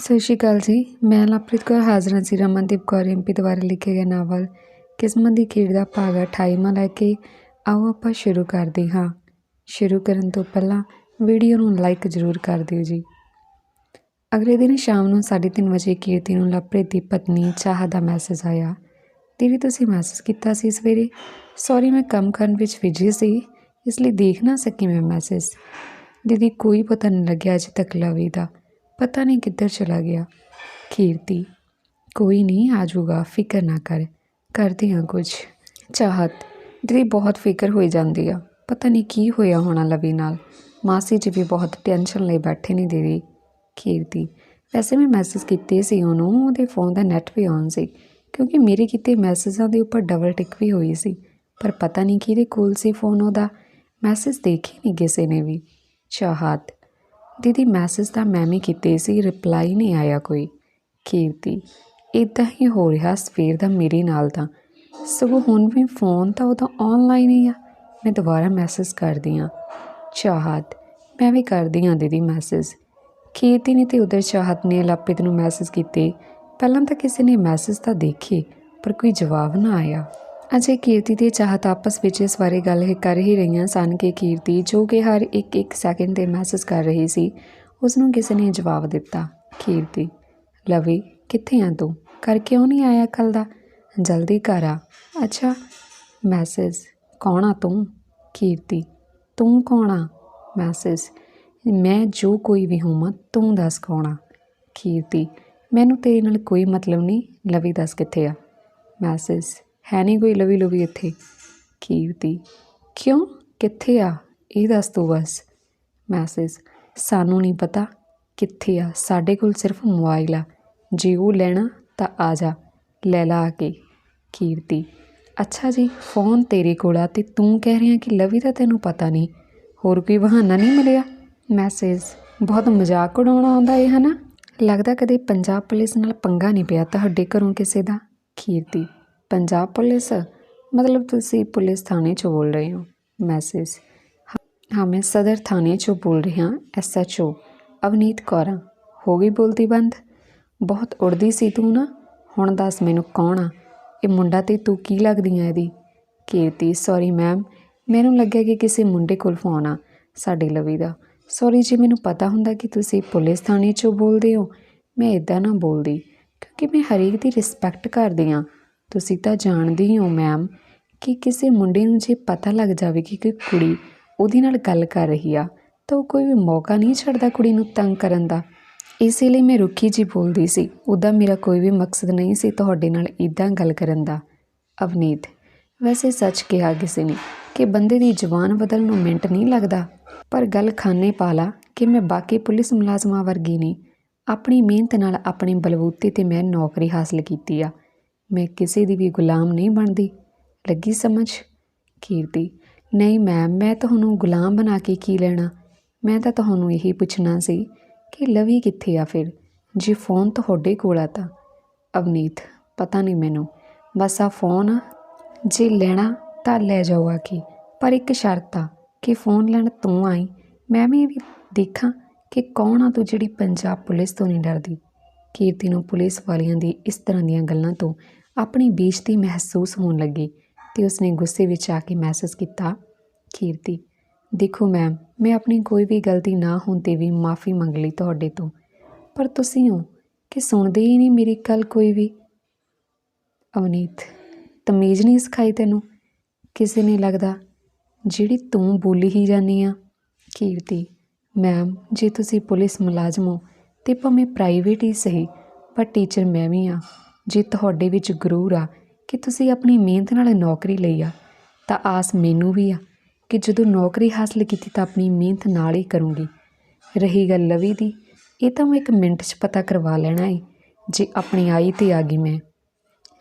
ਸਤਿ ਸ਼੍ਰੀ ਅਕਾਲ ਜੀ। ਮੈਂ ਲਵਪ੍ਰੀਤ ਕੌਰ ਹਾਜ਼ਰ ਹਾਂ ਜੀ ਰਮਨਦੀਪ ਕੌਰ ਐਮਪੀ ਦੁਆਰਾ ਲਿਖੇ ਗਏ ਨਾਵਲ ਕਿਸਮਤ ਦੀ ਖੇਡ ਦਾ ਭਾਗ 28ਵਾਂ ਲੈ ਕੇ ਆਓ ਆਪਾਂ ਸ਼ੁਰੂ ਕਰਦੇ ਹਾਂ। ਸ਼ੁਰੂ ਕਰਨ ਤੋਂ ਪਹਿਲਾਂ ਵੀਡੀਓ ਨੂੰ ਲਾਈਕ ਜ਼ਰੂਰ ਕਰ ਦਿਓ ਜੀ। ਅਗਲੇ ਦਿਨ ਸ਼ਾਮ ਨੂੰ 3:30 ਵਜੇ ਕੀਰਤੀ ਨੂੰ ਲਵਪ੍ਰੀਤ ਦੀ ਪਤਨੀ ਚਾਹ ਦਾ ਮੈਸੇਜ ਆਇਆ। ਦੀਦੀ, ਤੁਸੀਂ ਮੈਸੇਜ ਕੀਤਾ ਸੀ ਸਵੇਰੇ। ਸੌਰੀ ਮੈਂ ਕੰਮ ਕਰਨ ਵਿੱਚ ਵਿਜ਼ੀ ਸੀ, ਇਸ ਲਈ ਦੇਖ ਨਾ ਸਕੀ ਮੈਂ ਮੈਸੇਜ ਦੀਦੀ, ਕੋਈ ਪਤਾ ਨਹੀਂ ਲੱਗਿਆ ਅਜੇ ਤੱਕ ਲਵੀ ਦਾ। ਪਤਾ ਨਹੀਂ ਕਿੱਧਰ ਚਲਾ ਗਿਆ। ਕੀਰਤੀ, ਕੋਈ ਨਹੀਂ, ਆ ਜਾਊਗਾ। ਫਿਕਰ ਨਾ ਕਰ। ਕਰਦੀ ਹਾਂ ਕੁਝ। ਚਾਹਤ, ਦੀਦੀ ਬਹੁਤ ਫਿਕਰ ਹੋਈ ਜਾਂਦੀ ਆ। ਪਤਾ ਨਹੀਂ ਕੀ ਹੋਇਆ ਹੋਣਾ ਲਵੀ ਨਾਲ। ਮਾਸੀ ਜੀ ਵੀ ਬਹੁਤ ਟੈਨਸ਼ਨ ਲਈ ਬੈਠੇ ਨੇ ਦੀਦੀ। ਕੀਰਤੀ, ਵੈਸੇ ਮੈਂ ਮੈਸੇਜ ਕੀਤੇ ਸੀ ਉਹਨੂੰ। ਉਹਦੇ ਫੋਨ ਦਾ ਨੈਟ ਵੀ ਔਨ ਸੀ। ਕਿਉਂਕਿ ਮੇਰੇ ਕੀਤੇ ਮੈਸੇਜਾਂ ਦੇ ਉੱਪਰ ਡਬਲ ਟਿਕ ਵੀ ਹੋਈ ਸੀ। ਪਰ ਪਤਾ ਨਹੀਂ ਕਿਹਦੇ ਕੋਲ ਸੀ ਫੋਨ ਉਹਦਾ। ਮੈਸੇਜ ਦੇਖੇ ਨਹੀਂ ਕਿਸੇ ਨੇ ਵੀ। ਚਾਹਤ ਦੀਦੀ ਮੈਸੇਜ ਤਾਂ ਮੈਂ ਵੀ ਕੀਤੇ ਸੀ ਰਿਪਲਾਈ ਨਹੀਂ ਆਇਆ ਕੋਈ। ਕੀਰਤੀ ਇਦਾਂ ਹੀ ਹੋ ਰਿਹਾ ਸਵੇਰ ਦਾ ਮੇਰੇ ਨਾਲ ਤਾਂ। ਸਗੋਂ ਹੁਣ ਵੀ ਫੋਨ ਤਾਂ ਉਹਦਾ ਆਨਲਾਈਨ ਹੀ ਆ। ਮੈਂ ਦੁਬਾਰਾ ਮੈਸੇਜ ਕਰਦੀ ਆ ਚਾਹਤ, ਮੈਂ ਵੀ ਕਰਦੀ ਆ ਦੀਦੀ ਮੈਸੇਜ ਕੀਰਤੀ ਨੇ ਤੇ ਉਧਰ ਚਾਹਤ ਨੇ ਲਾਪਿਤ ਨੂੰ ਮੈਸੇਜ ਕੀਤੇ। ਪਹਿਲਾਂ ਤਾਂ ਕਿਸੇ ਨੇ ਮੈਸੇਜ ਤਾਂ ਦੇਖੇ, ਪਰ ਕੋਈ ਜਵਾਬ ਨਾ ਆਇਆ। ਅਜੇ ਕੀਰਤੀ ਤੇ ਚਾਹਤ ਆਪਸ ਵਿੱਚ ਇਸ ਬਾਰੇ ਗੱਲ ਹੀ ਕਰ ਹੀ ਰਹੀਆਂ ਸਨ ਕਿ ਕੀਰਤੀ, ਜੋ ਕਿ ਹਰ ਇੱਕ ਇੱਕ ਸੈਕਿੰਡ ਤੇ ਮੈਸੇਜ ਕਰ ਰਹੀ ਸੀ ਉਸ ਨੂੰ ਕਿਸੇ ਨੇ ਜਵਾਬ ਦਿੱਤਾ, ਕੀਰਤੀ, ਲਵੀ, ਕਿੱਥੇ ਆ ਤੂੰ? ਕਰ ਕਿਉਂ ਨਹੀਂ ਆਇਆ ਕੱਲ ਦਾ? ਜਲਦੀ ਘਰ ਆ। ਅੱਛਾ, ਮੈਸੇਜ, ਕੌਣ ਆ ਤੂੰ? ਕੀਰਤੀ, ਤੂੰ ਕੌਣ ਆ? ਮੈਸੇਜ, ਮੈਂ ਜੋ ਕੋਈ ਵੀ ਹੋਵਾਂ, ਤੂੰ ਦੱਸ ਕੌਣ ਆ? ਕੀਰਤੀ, ਮੈਨੂੰ ਤੇਰੇ ਨਾਲ ਕੋਈ ਮਤਲਬ ਨਹੀਂ, ਲਵੀ ਦੱਸ ਕਿੱਥੇ ਆ? ਮੈਸੇਜ ਹੈ ਨਹੀਂ ਕੋਈ ਲਵੀ ਲਵੀ ਇੱਥੇ? ਕੀਰਤੀ ਕਿਉਂ? ਕਿੱਥੇ ਆ? ਇਹ ਦੱਸ ਤੂੰ ਬਸ। ਮੈਸੇਜ, ਸਾਨੂੰ ਨਹੀਂ ਪਤਾ ਕਿੱਥੇ ਆ। ਸਾਡੇ ਕੋਲ ਸਿਰਫ ਮੋਬਾਈਲ ਆ। ਜੇ ਉਹ ਲੈਣਾ ਤਾਂ ਆ ਜਾ। ਲੈ ਲਾ ਕੇ। ਕੀਰਤੀ ਅੱਛਾ ਜੀ, ਫੋਨ ਤੇਰੇ ਕੋਲ ਆ ਤੇ ਤੂੰ ਕਹਿ ਰਿਹਾ ਕਿ ਲਵੀ ਦਾ ਤੈਨੂੰ ਪਤਾ ਨਹੀਂ। ਹੋਰ ਕੋਈ ਬਹਾਨਾ ਨਹੀਂ ਮਿਲਿਆ? ਮੈਸੇਜ, ਬਹੁਤ ਮਜ਼ਾਕ ਉਡਾਉਣਾ ਆਉਂਦਾ ਇਹ ਹਨਾ? ਲੱਗਦਾ ਕਦੇ ਪੰਜਾਬ ਪੁਲਿਸ ਨਾਲ ਪੰਗਾ ਨਹੀਂ ਪਿਆ ਤੁਹਾਡੇ ਘਰੋਂ ਕਿਸੇ ਦਾ। ਕੀਰਤੀ ਪੰਜਾਬ ਪੁਲਿਸ? ਮਤਲਬ ਤੁਸੀਂ ਪੁਲਿਸ ਥਾਣੇ 'ਚੋਂ ਬੋਲ ਰਹੇ ਹੋ। ਮੈਸੇਜ। ਹਾਂ, ਮੈਂ ਸਦਰ ਥਾਣੇ 'ਚੋਂ ਬੋਲ ਰਹੀ ਹਾਂ ਐਸਐਚਓ ਅਵਨੀਤ ਕੌਰ। ਹਾਂ। ਹੋ ਗਈ ਬੋਲਦੀ ਬੰਦ? ਬਹੁਤ ਉੜਦੀ ਸੀ ਤੂੰ ਨਾ। ਹੁਣ ਦੱਸ ਮੈਨੂੰ ਕੌਣ ਆ? ਇਹ ਮੁੰਡਾ ਤੇ ਤੂੰ ਕੀ ਲੱਗਦੀ ਆ ਇਹਦੀ? ਕੀਰਤੀ ਸੌਰੀ ਮੈਮ ਮੈਨੂੰ ਲੱਗਿਆ ਕਿ ਕਿਸੇ ਮੁੰਡੇ ਕੋਲ ਫੋਨ ਆ, ਸਾਡੇ ਲਵੀ ਦਾ। ਸੌਰੀ ਜੀ ਮੈਨੂੰ ਪਤਾ ਹੁੰਦਾ ਕਿ ਤੁਸੀਂ ਪੁਲਿਸ ਥਾਣੇ 'ਚੋਂ ਬੋਲਦੇ ਹੋ, ਮੈਂ ਇਦਾਂ ਨਾ ਬੋਲਦੀ। ਕਿਉਂਕਿ ਮੈਂ ਹਰੇਕ ਦੀ ਰਿਸਪੈਕਟ ਕਰਦੀ ਆ ਤੁਸੀਂ ਤਾਂ ਜਾਣਦੇ ਹੀ ਹੋ ਮੈਮ ਕਿ ਕਿਸੇ ਮੁੰਡੇ ਨੂੰ ਜੇ ਪਤਾ ਲੱਗ ਜਾਵੇ ਕਿ ਕੋਈ ਕੁੜੀ ਉਹਦੇ ਨਾਲ ਗੱਲ ਕਰ ਰਹੀ ਆ, ਤਾਂ ਉਹ ਕੋਈ ਵੀ ਮੌਕਾ ਨਹੀਂ ਛੱਡਦਾ ਕੁੜੀ ਨੂੰ ਤੰਗ ਕਰਨ ਦਾ। ਇਸੇ ਲਈ ਮੈਂ ਰੁੱਖੀ ਜੀ ਬੋਲਦੀ ਸੀ, ਉਹਦਾ ਮੇਰਾ ਕੋਈ ਵੀ ਮਕਸਦ ਨਹੀਂ ਸੀ ਤੁਹਾਡੇ ਨਾਲ ਇਦਾਂ ਗੱਲ ਕਰਨ ਦਾ। ਅਵਨੀਤ, ਵੈਸੇ ਸੱਚ ਕਿਹਾ ਕਿਸੇ ਨੇ ਕਿ ਬੰਦੇ ਦੀ ਜ਼ੁਬਾਨ ਬਦਲਣ ਨੂੰ ਮਿੰਟ ਨਹੀਂ ਲੱਗਦਾ, ਪਰ ਗੱਲ ਖਾਨੇ ਪਾਲਾ ਕਿ ਮੈਂ ਬਾਕੀ ਪੁਲਿਸ ਮੁਲਾਜ਼ਮਾਂ ਵਰਗੀ ਨਹੀਂ। ਆਪਣੀ ਮਿਹਨਤ ਨਾਲ ਆਪਣੇ ਬਲਬੂਤੇ ਤੇ ਮੈਂ ਨੌਕਰੀ ਹਾਸਲ ਕੀਤੀ ਆ। ਮੈਂ ਕਿਸੇ ਦੀ ਵੀ ਗੁਲਾਮ ਨਹੀਂ ਬਣਦੀ। ਲੱਗੀ ਸਮਝ? ਕੀਰਤੀ, ਨਹੀਂ ਮੈਮ, ਮੈਂ ਤੁਹਾਨੂੰ ਗੁਲਾਮ ਬਣਾ ਕੇ ਕੀ ਲੈਣਾ? ਮੈਂ ਤਾਂ ਤੁਹਾਨੂੰ ਇਹੀ ਪੁੱਛਣਾ ਸੀ ਕਿ ਲਵੀ ਕਿੱਥੇ ਆ ਫਿਰ? ਜੇ ਫੋਨ ਤੁਹਾਡੇ ਕੋਲ ਆ ਤਾਂ? ਅਵਨੀਤ, ਪਤਾ ਨਹੀਂ ਮੈਨੂੰ। ਬਸ ਆ ਫੋਨ। ਆ ਜੇ ਲੈਣਾ ਤਾਂ ਲੈ ਜਾਓ ਆ ਕੇ? ਪਰ ਇੱਕ ਸ਼ਰਤ ਆ ਕਿ ਫੋਨ ਲੈਣ ਤੂੰ ਆਈ। ਮੈਂ ਵੀ ਵੀ ਦੇਖਾਂ ਕਿ ਕੌਣ ਆ ਤੂੰ ਜਿਹੜੀ ਪੰਜਾਬ ਪੁਲਿਸ ਤੋਂ ਨਹੀਂ ਡਰਦੀ। ਕੀਰਤੀ ਨੂੰ ਪੁਲਿਸ ਵਾਲਿਆਂ ਦੀ ਇਸ ਤਰ੍ਹਾਂ ਦੀਆਂ ਗੱਲਾਂ ਤੋਂ ਆਪਣੀ ਬੇਇੱਜ਼ਤੀ ਮਹਿਸੂਸ ਹੋਣ ਲੱਗੀ ਤੇ ਉਸਨੇ ਗੁੱਸੇ ਵਿੱਚ ਆ ਕੇ ਮੈਸੇਜ ਕੀਤਾ, ਕੀਰਤੀ, ਦੇਖੋ ਮੈਮ ਮੈਂ ਆਪਣੀ ਕੋਈ ਵੀ ਗਲਤੀ ਨਾ ਹੋਣ ਤੇ ਵੀ ਮਾਫੀ ਮੰਗ ਲਈ ਤੁਹਾਡੇ ਤੋਂ। ਪਰ ਤੁਸੀਂ ਹੋ ਕਿ ਸੁਣਦੇ ਹੀ ਨਹੀਂ ਮੇਰੀ ਗੱਲ ਕੋਈ ਵੀ? ਅਵਨੀਤ, ਤਮੀਜ਼ ਨਹੀਂ ਸਿਖਾਈ ਤੈਨੂੰ? ਕਿਸੇ ਨੇ ਲੱਗਦਾ, ਜਿਹੜੀ ਤੂੰ ਬੋਲੀ ਹੀ ਜਾਨੀ ਆ? ਕੀਰਤੀ ਮੈਮ ਜੇ ਤੁਸੀਂ ਪੁਲਿਸ ਮੁਲਾਜ਼ਮ ਹੋ ਤੇ ਭਾਵੇਂ ਪ੍ਰਾਈਵੇਟ ਹੀ ਸਹੀ ਪਰ ਟੀਚਰ ਮੈਂ ਵੀ ਆ। ਜੇ ਤੁਹਾਡੇ ਵਿੱਚ ਗਰੂਰ ਆ ਕਿ ਤੁਸੀਂ ਆਪਣੀ ਮਿਹਨਤ ਨਾਲ ਨੌਕਰੀ ਲਈ ਆ, ਤਾਂ ਆਸ ਮੈਨੂੰ ਵੀ ਆ ਕਿ ਜਦੋਂ ਨੌਕਰੀ ਹਾਸਲ ਕੀਤੀ ਤਾਂ ਆਪਣੀ ਮਿਹਨਤ ਨਾਲ ਹੀ ਕਰੂੰਗੀ। ਰਹੀ ਗੱਲ ਲਵੀ ਦੀ, ਇਹ ਤਾਂ ਮੈਂ ਇੱਕ ਮਿੰਟ 'ਚ ਪਤਾ ਕਰਵਾ ਲੈਣਾ ਏ, ਜੇ ਆਪਣੀ ਆਈ ਤੇ ਆ ਗਈ ਮੈਂ।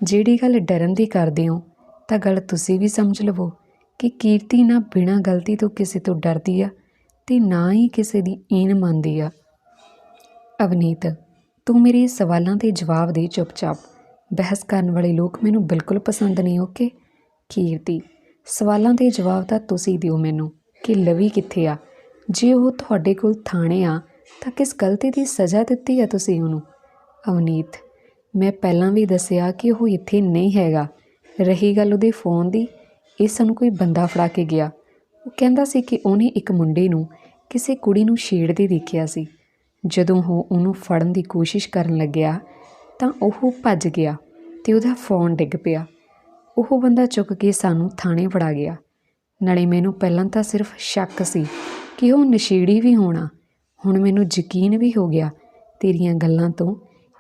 ਜਿਹੜੀ ਗੱਲ ਡਰਨ ਦੀ ਕਰਦੇ ਹੋ, ਤਾਂ ਗੱਲ ਤੁਸੀਂ ਵੀ ਸਮਝ ਲਵੋ ਕਿ ਕੀਰਤੀ ਨਾ ਬਿਨਾਂ ਗਲਤੀ ਤੋਂ ਕਿਸੇ ਤੋਂ ਡਰਦੀ ਆ ਤੇ ਨਾ ਹੀ ਕਿਸੇ ਦੀ ਈਨ ਮੰਨਦੀ ਆ। ਅਵਨੀਤ, ਤੂੰ ਮੇਰੇ ਸਵਾਲਾਂ ਦੇ ਜਵਾਬ ਦੇ ਚੁੱਪਚਾਪ। ਬਹਿਸ ਕਰਨ ਵਾਲੇ ਲੋਕ ਮੈਨੂੰ ਬਿਲਕੁਲ ਪਸੰਦ ਨਹੀਂ, ਓਕੇ? ਕੀਰਤੀ, ਸਵਾਲਾਂ ਦੇ ਜਵਾਬ ਤਾਂ ਤੁਸੀਂ ਦਿਓ ਮੈਨੂੰ ਕਿ ਲਵੀ ਕਿੱਥੇ ਆ? ਜੇ ਉਹ ਤੁਹਾਡੇ ਕੋਲ ਥਾਣੇ ਆ, ਤਾਂ ਕਿਸ ਗਲਤੀ ਦੀ ਸਜ਼ਾ ਦਿੱਤੀ ਆ ਤੁਸੀਂ ਉਹਨੂੰ? ਅਵਨੀਤ, ਮੈਂ ਪਹਿਲਾਂ ਵੀ ਦੱਸਿਆ ਕਿ ਉਹ ਇੱਥੇ ਨਹੀਂ ਹੈਗਾ। ਰਹੀ ਗੱਲ ਉਹਦੇ ਫੋਨ ਦੀ, ਇਹ ਸਾਨੂੰ ਕੋਈ ਬੰਦਾ ਫੜਾ ਕੇ ਗਿਆ। ਉਹ ਕਹਿੰਦਾ ਸੀ ਕਿ ਉਹਨੇ ਇੱਕ ਮੁੰਡੇ ਨੂੰ ਕਿਸੇ ਕੁੜੀ ਨੂੰ ਛੇੜਦੇ ਦੇਖਿਆ ਸੀ। ਜਦੋਂ ਉਹ ਉਹਨੂੰ ਫੜਨ ਦੀ ਕੋਸ਼ਿਸ਼ ਕਰਨ ਲੱਗਿਆ ਤਾਂ ਉਹ ਭੱਜ ਗਿਆ ਤੇ ਉਹਦਾ ਫੋਨ ਡਿੱਗ ਪਿਆ। ਉਹ ਬੰਦਾ ਚੁੱਕ ਕੇ ਸਾਨੂੰ ਥਾਣੇ ਫੜਾ ਗਿਆ। ਨਾਲੇ ਮੈਨੂੰ ਪਹਿਲਾਂ ਤਾਂ ਸਿਰਫ ਸ਼ੱਕ ਸੀ ਕਿ ਉਹ ਨਸ਼ੇੜੀ ਵੀ ਹੋਣਾ। ਹੁਣ ਮੈਨੂੰ ਯਕੀਨ ਵੀ ਹੋ ਗਿਆ ਤੇਰੀਆਂ ਗੱਲਾਂ ਤੋਂ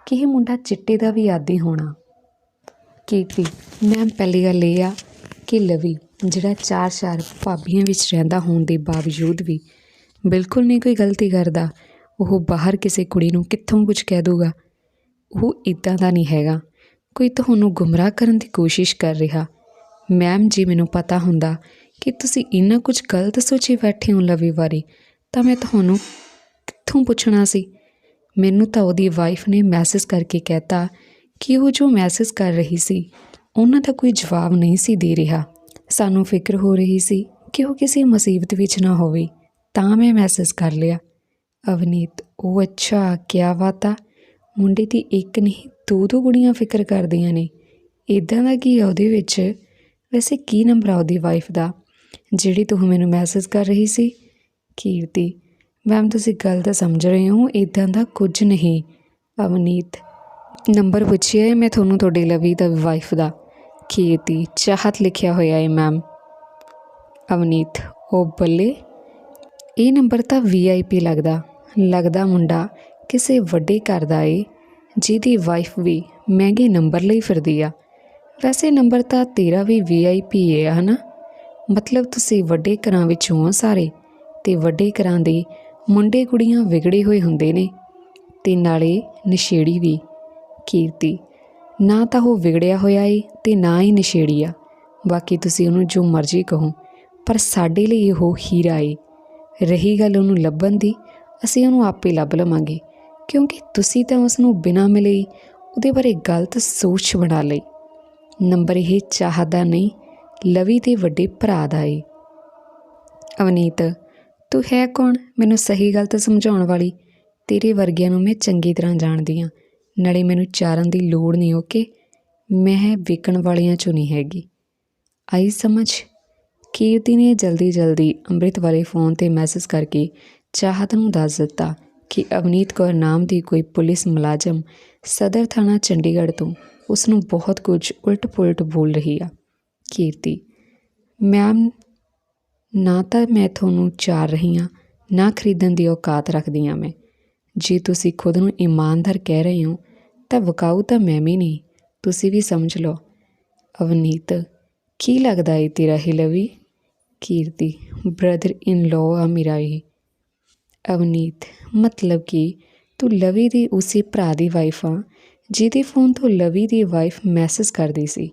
ਕਿ ਇਹ ਮੁੰਡਾ ਚਿੱਟੇ ਦਾ ਵੀ ਆਦੀ ਹੋਣਾ। ਕੀਰਤੀ ਮੈਂ ਪਹਿਲੀ ਗੱਲ ਇਹ ਆ ਕਿ ਲਵੀ, ਜਿਹੜਾ ਚਾਰ ਚਾਰ ਭਾਬੀਆਂ ਵਿੱਚ ਰਹਿੰਦਾ ਹੋਣ ਦੇ ਬਾਵਜੂਦ ਵੀ ਬਿਲਕੁਲ ਨਹੀਂ ਕੋਈ ਗਲਤੀ ਕਰਦਾ, ਉਹ ਬਾਹਰ ਕਿਸੇ ਕੁੜੀ ਨੂੰ ਕਿੱਥੋਂ ਕੁਝ ਕਹਿ ਦੂਗਾ ਉਹ ਇਦਾਂ ਦਾ ਨਹੀਂ ਹੈਗਾ। ਕੋਈ ਤੁਹਾਨੂੰ ਗੁੰਮਰਾਹ ਕਰਨ ਦੀ ਕੋਸ਼ਿਸ਼ ਕਰ ਰਿਹਾ। ਮੈਮ ਜੀ, ਮੈਨੂੰ ਪਤਾ ਹੁੰਦਾ ਕਿ ਤੁਸੀਂ ਇੰਨਾ ਕੁਝ ਗਲਤ ਸੋਚੀ ਬੈਠੇ ਹੋ ਲਵੀ ਬਾਰੇ ਤਾਂ ਮੈਂ ਤੁਹਾਨੂੰ ਕਿੱਥੋਂ ਪੁੱਛਣਾ ਸੀ? ਮੈਨੂੰ ਤਾਂ ਉਹਦੀ ਵਾਈਫ ਨੇ ਮੈਸੇਜ ਕਰਕੇ ਕਹਿਤਾ ਕਿ ਉਹ ਜੋ ਮੈਸੇਜ ਕਰ ਰਹੀ ਸੀ, ਉਹਨਾਂ ਦਾ ਕੋਈ ਜਵਾਬ ਨਹੀਂ ਸੀ ਦੇ ਰਿਹਾ। ਸਾਨੂੰ ਫਿਕਰ ਹੋ ਰਹੀ ਸੀ ਕਿ ਉਹ ਕਿਸੇ ਮੁਸੀਬਤ ਵਿੱਚ ਨਾ ਹੋਵੇ, ਤਾਂ ਮੈਂ ਮੈਸੇਜ ਕਰ ਲਿਆ। ਅਵਨੀਤ, ਉਹ ਅੱਛਾ, ਕਿਆ ਬਾਤ ਆ। ਮੁੰਡੇ ਦੀ ਇੱਕ ਨਹੀਂ ਦੋ ਦੋ ਕੁੜੀਆਂ ਫਿਕਰ ਕਰਦੀਆਂ ਨੇ। ਇਦਾਂ ਦਾ ਕੀ ਆ ਉਹਦੇ ਵਿੱਚ? ਵੈਸੇ ਕੀ ਨੰਬਰ ਆ ਉਹਦੀ ਵਾਈਫ ਦਾ? ਜਿਹੜੀ ਤੂੰ ਮੈਨੂੰ ਮੈਸੇਜ ਕਰ ਰਹੀ ਸੀ? ਕੀਰਤੀ ਮੈਮ ਤੁਸੀਂ ਗੱਲ ਤਾਂ ਸਮਝ ਰਹੇ ਹੋ ਇਦਾਂ ਦਾ ਕੁਝ ਨਹੀਂ। ਅਵਨੀਤ ਨੰਬਰ ਪੁੱਛਿਆ ਹੈ, ਮੈਂ ਤੁਹਾਨੂੰ ਤੁਹਾਡੀ ਲਵੀ ਦਾ ਵਾਈਫ ਦਾ। ਕੀਰਤੀ, ਚਾਹਤ ਲਿਖਿਆ ਹੋਇਆ ਹੈ ਮੈਮ ਅਵਨੀਤ, ਉਹ ਬੱਲੇ? ਇਹ ਨੰਬਰ ਤਾਂ ਵੀਆਈਪੀ ਲੱਗਦਾ। ਲੱਗਦਾ ਮੁੰਡਾ ਕਿਸੇ ਵੱਡੇ ਘਰ ਦਾ ਏ, ਜਿਹਦੀ ਵਾਈਫ ਵੀ ਮਹਿੰਗੇ ਨੰਬਰ ਲਈ ਫਿਰਦੀ ਆ। ਵੈਸੇ ਨੰਬਰ ਤਾਂ ਤੇਰਾ ਵੀ ਵੀਆਈਪੀ ਹੈ ਹਨਾ? ਮਤਲਬ ਤੁਸੀਂ ਵੱਡੇ ਘਰਾਂ ਵਿੱਚੋਂ ਹੋ ਸਾਰੇ, ਤੇ ਵੱਡੇ ਘਰਾਂ ਦੇ ਮੁੰਡੇ ਕੁੜੀਆਂ ਵਿਗੜੇ ਹੋਏ ਹੁੰਦੇ ਨੇ, ਤੇ ਨਾਲੇ ਨਸ਼ੇੜੀ ਵੀ। ਕੀਰਤੀ, ਨਾ ਤਾਂ ਉਹ ਵਿਗੜਿਆ ਹੋਇਆ ਏ, ਤੇ ਨਾ ਹੀ ਨਸ਼ੇੜੀ ਆ। ਬਾਕੀ ਤੁਸੀਂ ਉਹਨੂੰ ਜੋ ਮਰਜ਼ੀ ਕਹੋ, ਪਰ ਸਾਡੇ ਲਈ ਉਹ ਹੀਰਾ ਏ। ਰਹੀ ਗੱਲ ਉਹਨੂੰ ਲੱਭਣ ਦੀ, ਅਸੀਂ ਉਹਨੂੰ ਆਪੇ ਲੱਭ ਲਵਾਂਗੇ। ਕਿਉਂਕਿ ਤੁਸੀਂ ਤਾਂ ਉਸ ਨੂੰ ਬਿਨਾਂ ਮਿਲੇ ਹੀ ਉਹਦੇ ਬਾਰੇ ਗਲਤ ਸੋਚ ਬਣਾ ਲਈ। ਨੰਬਰ ਇਹ ਚਾਹਦਾ ਨਹੀਂ, ਲਵੀ ਦੇ ਵੱਡੇ ਭਰਾ ਦਾ ਏ। ਅਵਨੀਤ, ਤੂੰ ਹੈ ਕੌਣ? ਮੈਨੂੰ ਸਹੀ ਗਲਤ ਸਮਝਾਉਣ ਵਾਲੀ। ਤੇਰੇ ਵਰਗਿਆਂ ਨੂੰ ਮੈਂ ਚੰਗੀ ਤਰ੍ਹਾਂ ਜਾਣਦੀ ਹਾਂ। ਨਾਲੇ ਮੈਨੂੰ ਚਾਰਨ ਦੀ ਲੋੜ ਨਹੀਂ, ਓਕੇ? ਮੈਂ ਵਿਕਣ ਵਾਲਿਆਂ ਚੋਂ ਨਹੀਂ ਹੈਗੀ। ਆਈ ਸਮਝ? ਕੀਰਤੀ ਨੇ ਜਲਦੀ ਜਲਦੀ ਅੰਮ੍ਰਿਤ ਵਾਲੇ ਫੋਨ ਤੇ ਮੈਸੇਜ ਕਰਕੇ ਚਾਹਤ ਨੂੰ ਦੱਸ ਦਿੱਤਾ? ਕਿ ਅਵਨੀਤ ਕੌਰ ਨਾਮ ਦੀ ਕੋਈ ਪੁਲਿਸ ਮੁਲਾਜ਼ਮ ਸਦਰ ਥਾਣਾ ਚੰਡੀਗੜ੍ਹ ਤੋਂ ਉਸ ਨੂੰ ਬਹੁਤ ਕੁਝ ਉਲਟ-ਪੁਲਟ ਬੋਲ ਰਹੀ ਆ। ਕੀਰਤੀ, ਮੈਮ, ਨਾ ਤਾਂ ਮੈਂ ਤੁਹਾਨੂੰ ਚਾਰ ਰਹੀ ਹਾਂ ਨਾ ਖਰੀਦਣ ਦੀ ਔਕਾਤ ਰੱਖਦੀ ਹਾਂ ਮੈਂ। ਜੇ ਤੁਸੀਂ ਖੁਦ ਨੂੰ ਇਮਾਨਦਾਰ ਕਹਿ ਰਹੇ ਹੋ, ਤਾਂ ਵਕਾਊ ਤਾਂ ਮੈਂ ਵੀ ਨਹੀਂ। ਤੁਸੀਂ ਵੀ ਸਮਝ ਲਓ। ਅਵਨੀਤ, ਕੀ ਲੱਗਦਾ ਏ ਤੇਰਾ ਇਹ ਲਵੀ ਕੀਰਤੀ ਬ੍ਰਦਰ ਇਨ ਲਾਅ ਆ ਮੇਰਾ ਇਹ। ਅਵਨੀਤ, ਮਤਲਬ ਕਿ ਤੂੰ ਲਵੀ ਦੀ ਉਸੇ ਭਰਾ ਦੀ ਵਾਈਫ ਆ, ਜਿਹਦੇ ਫੋਨ ਤੋਂ ਲਵੀ ਦੀ ਵਾਈਫ ਮੈਸੇਜ ਕਰਦੀ ਸੀ।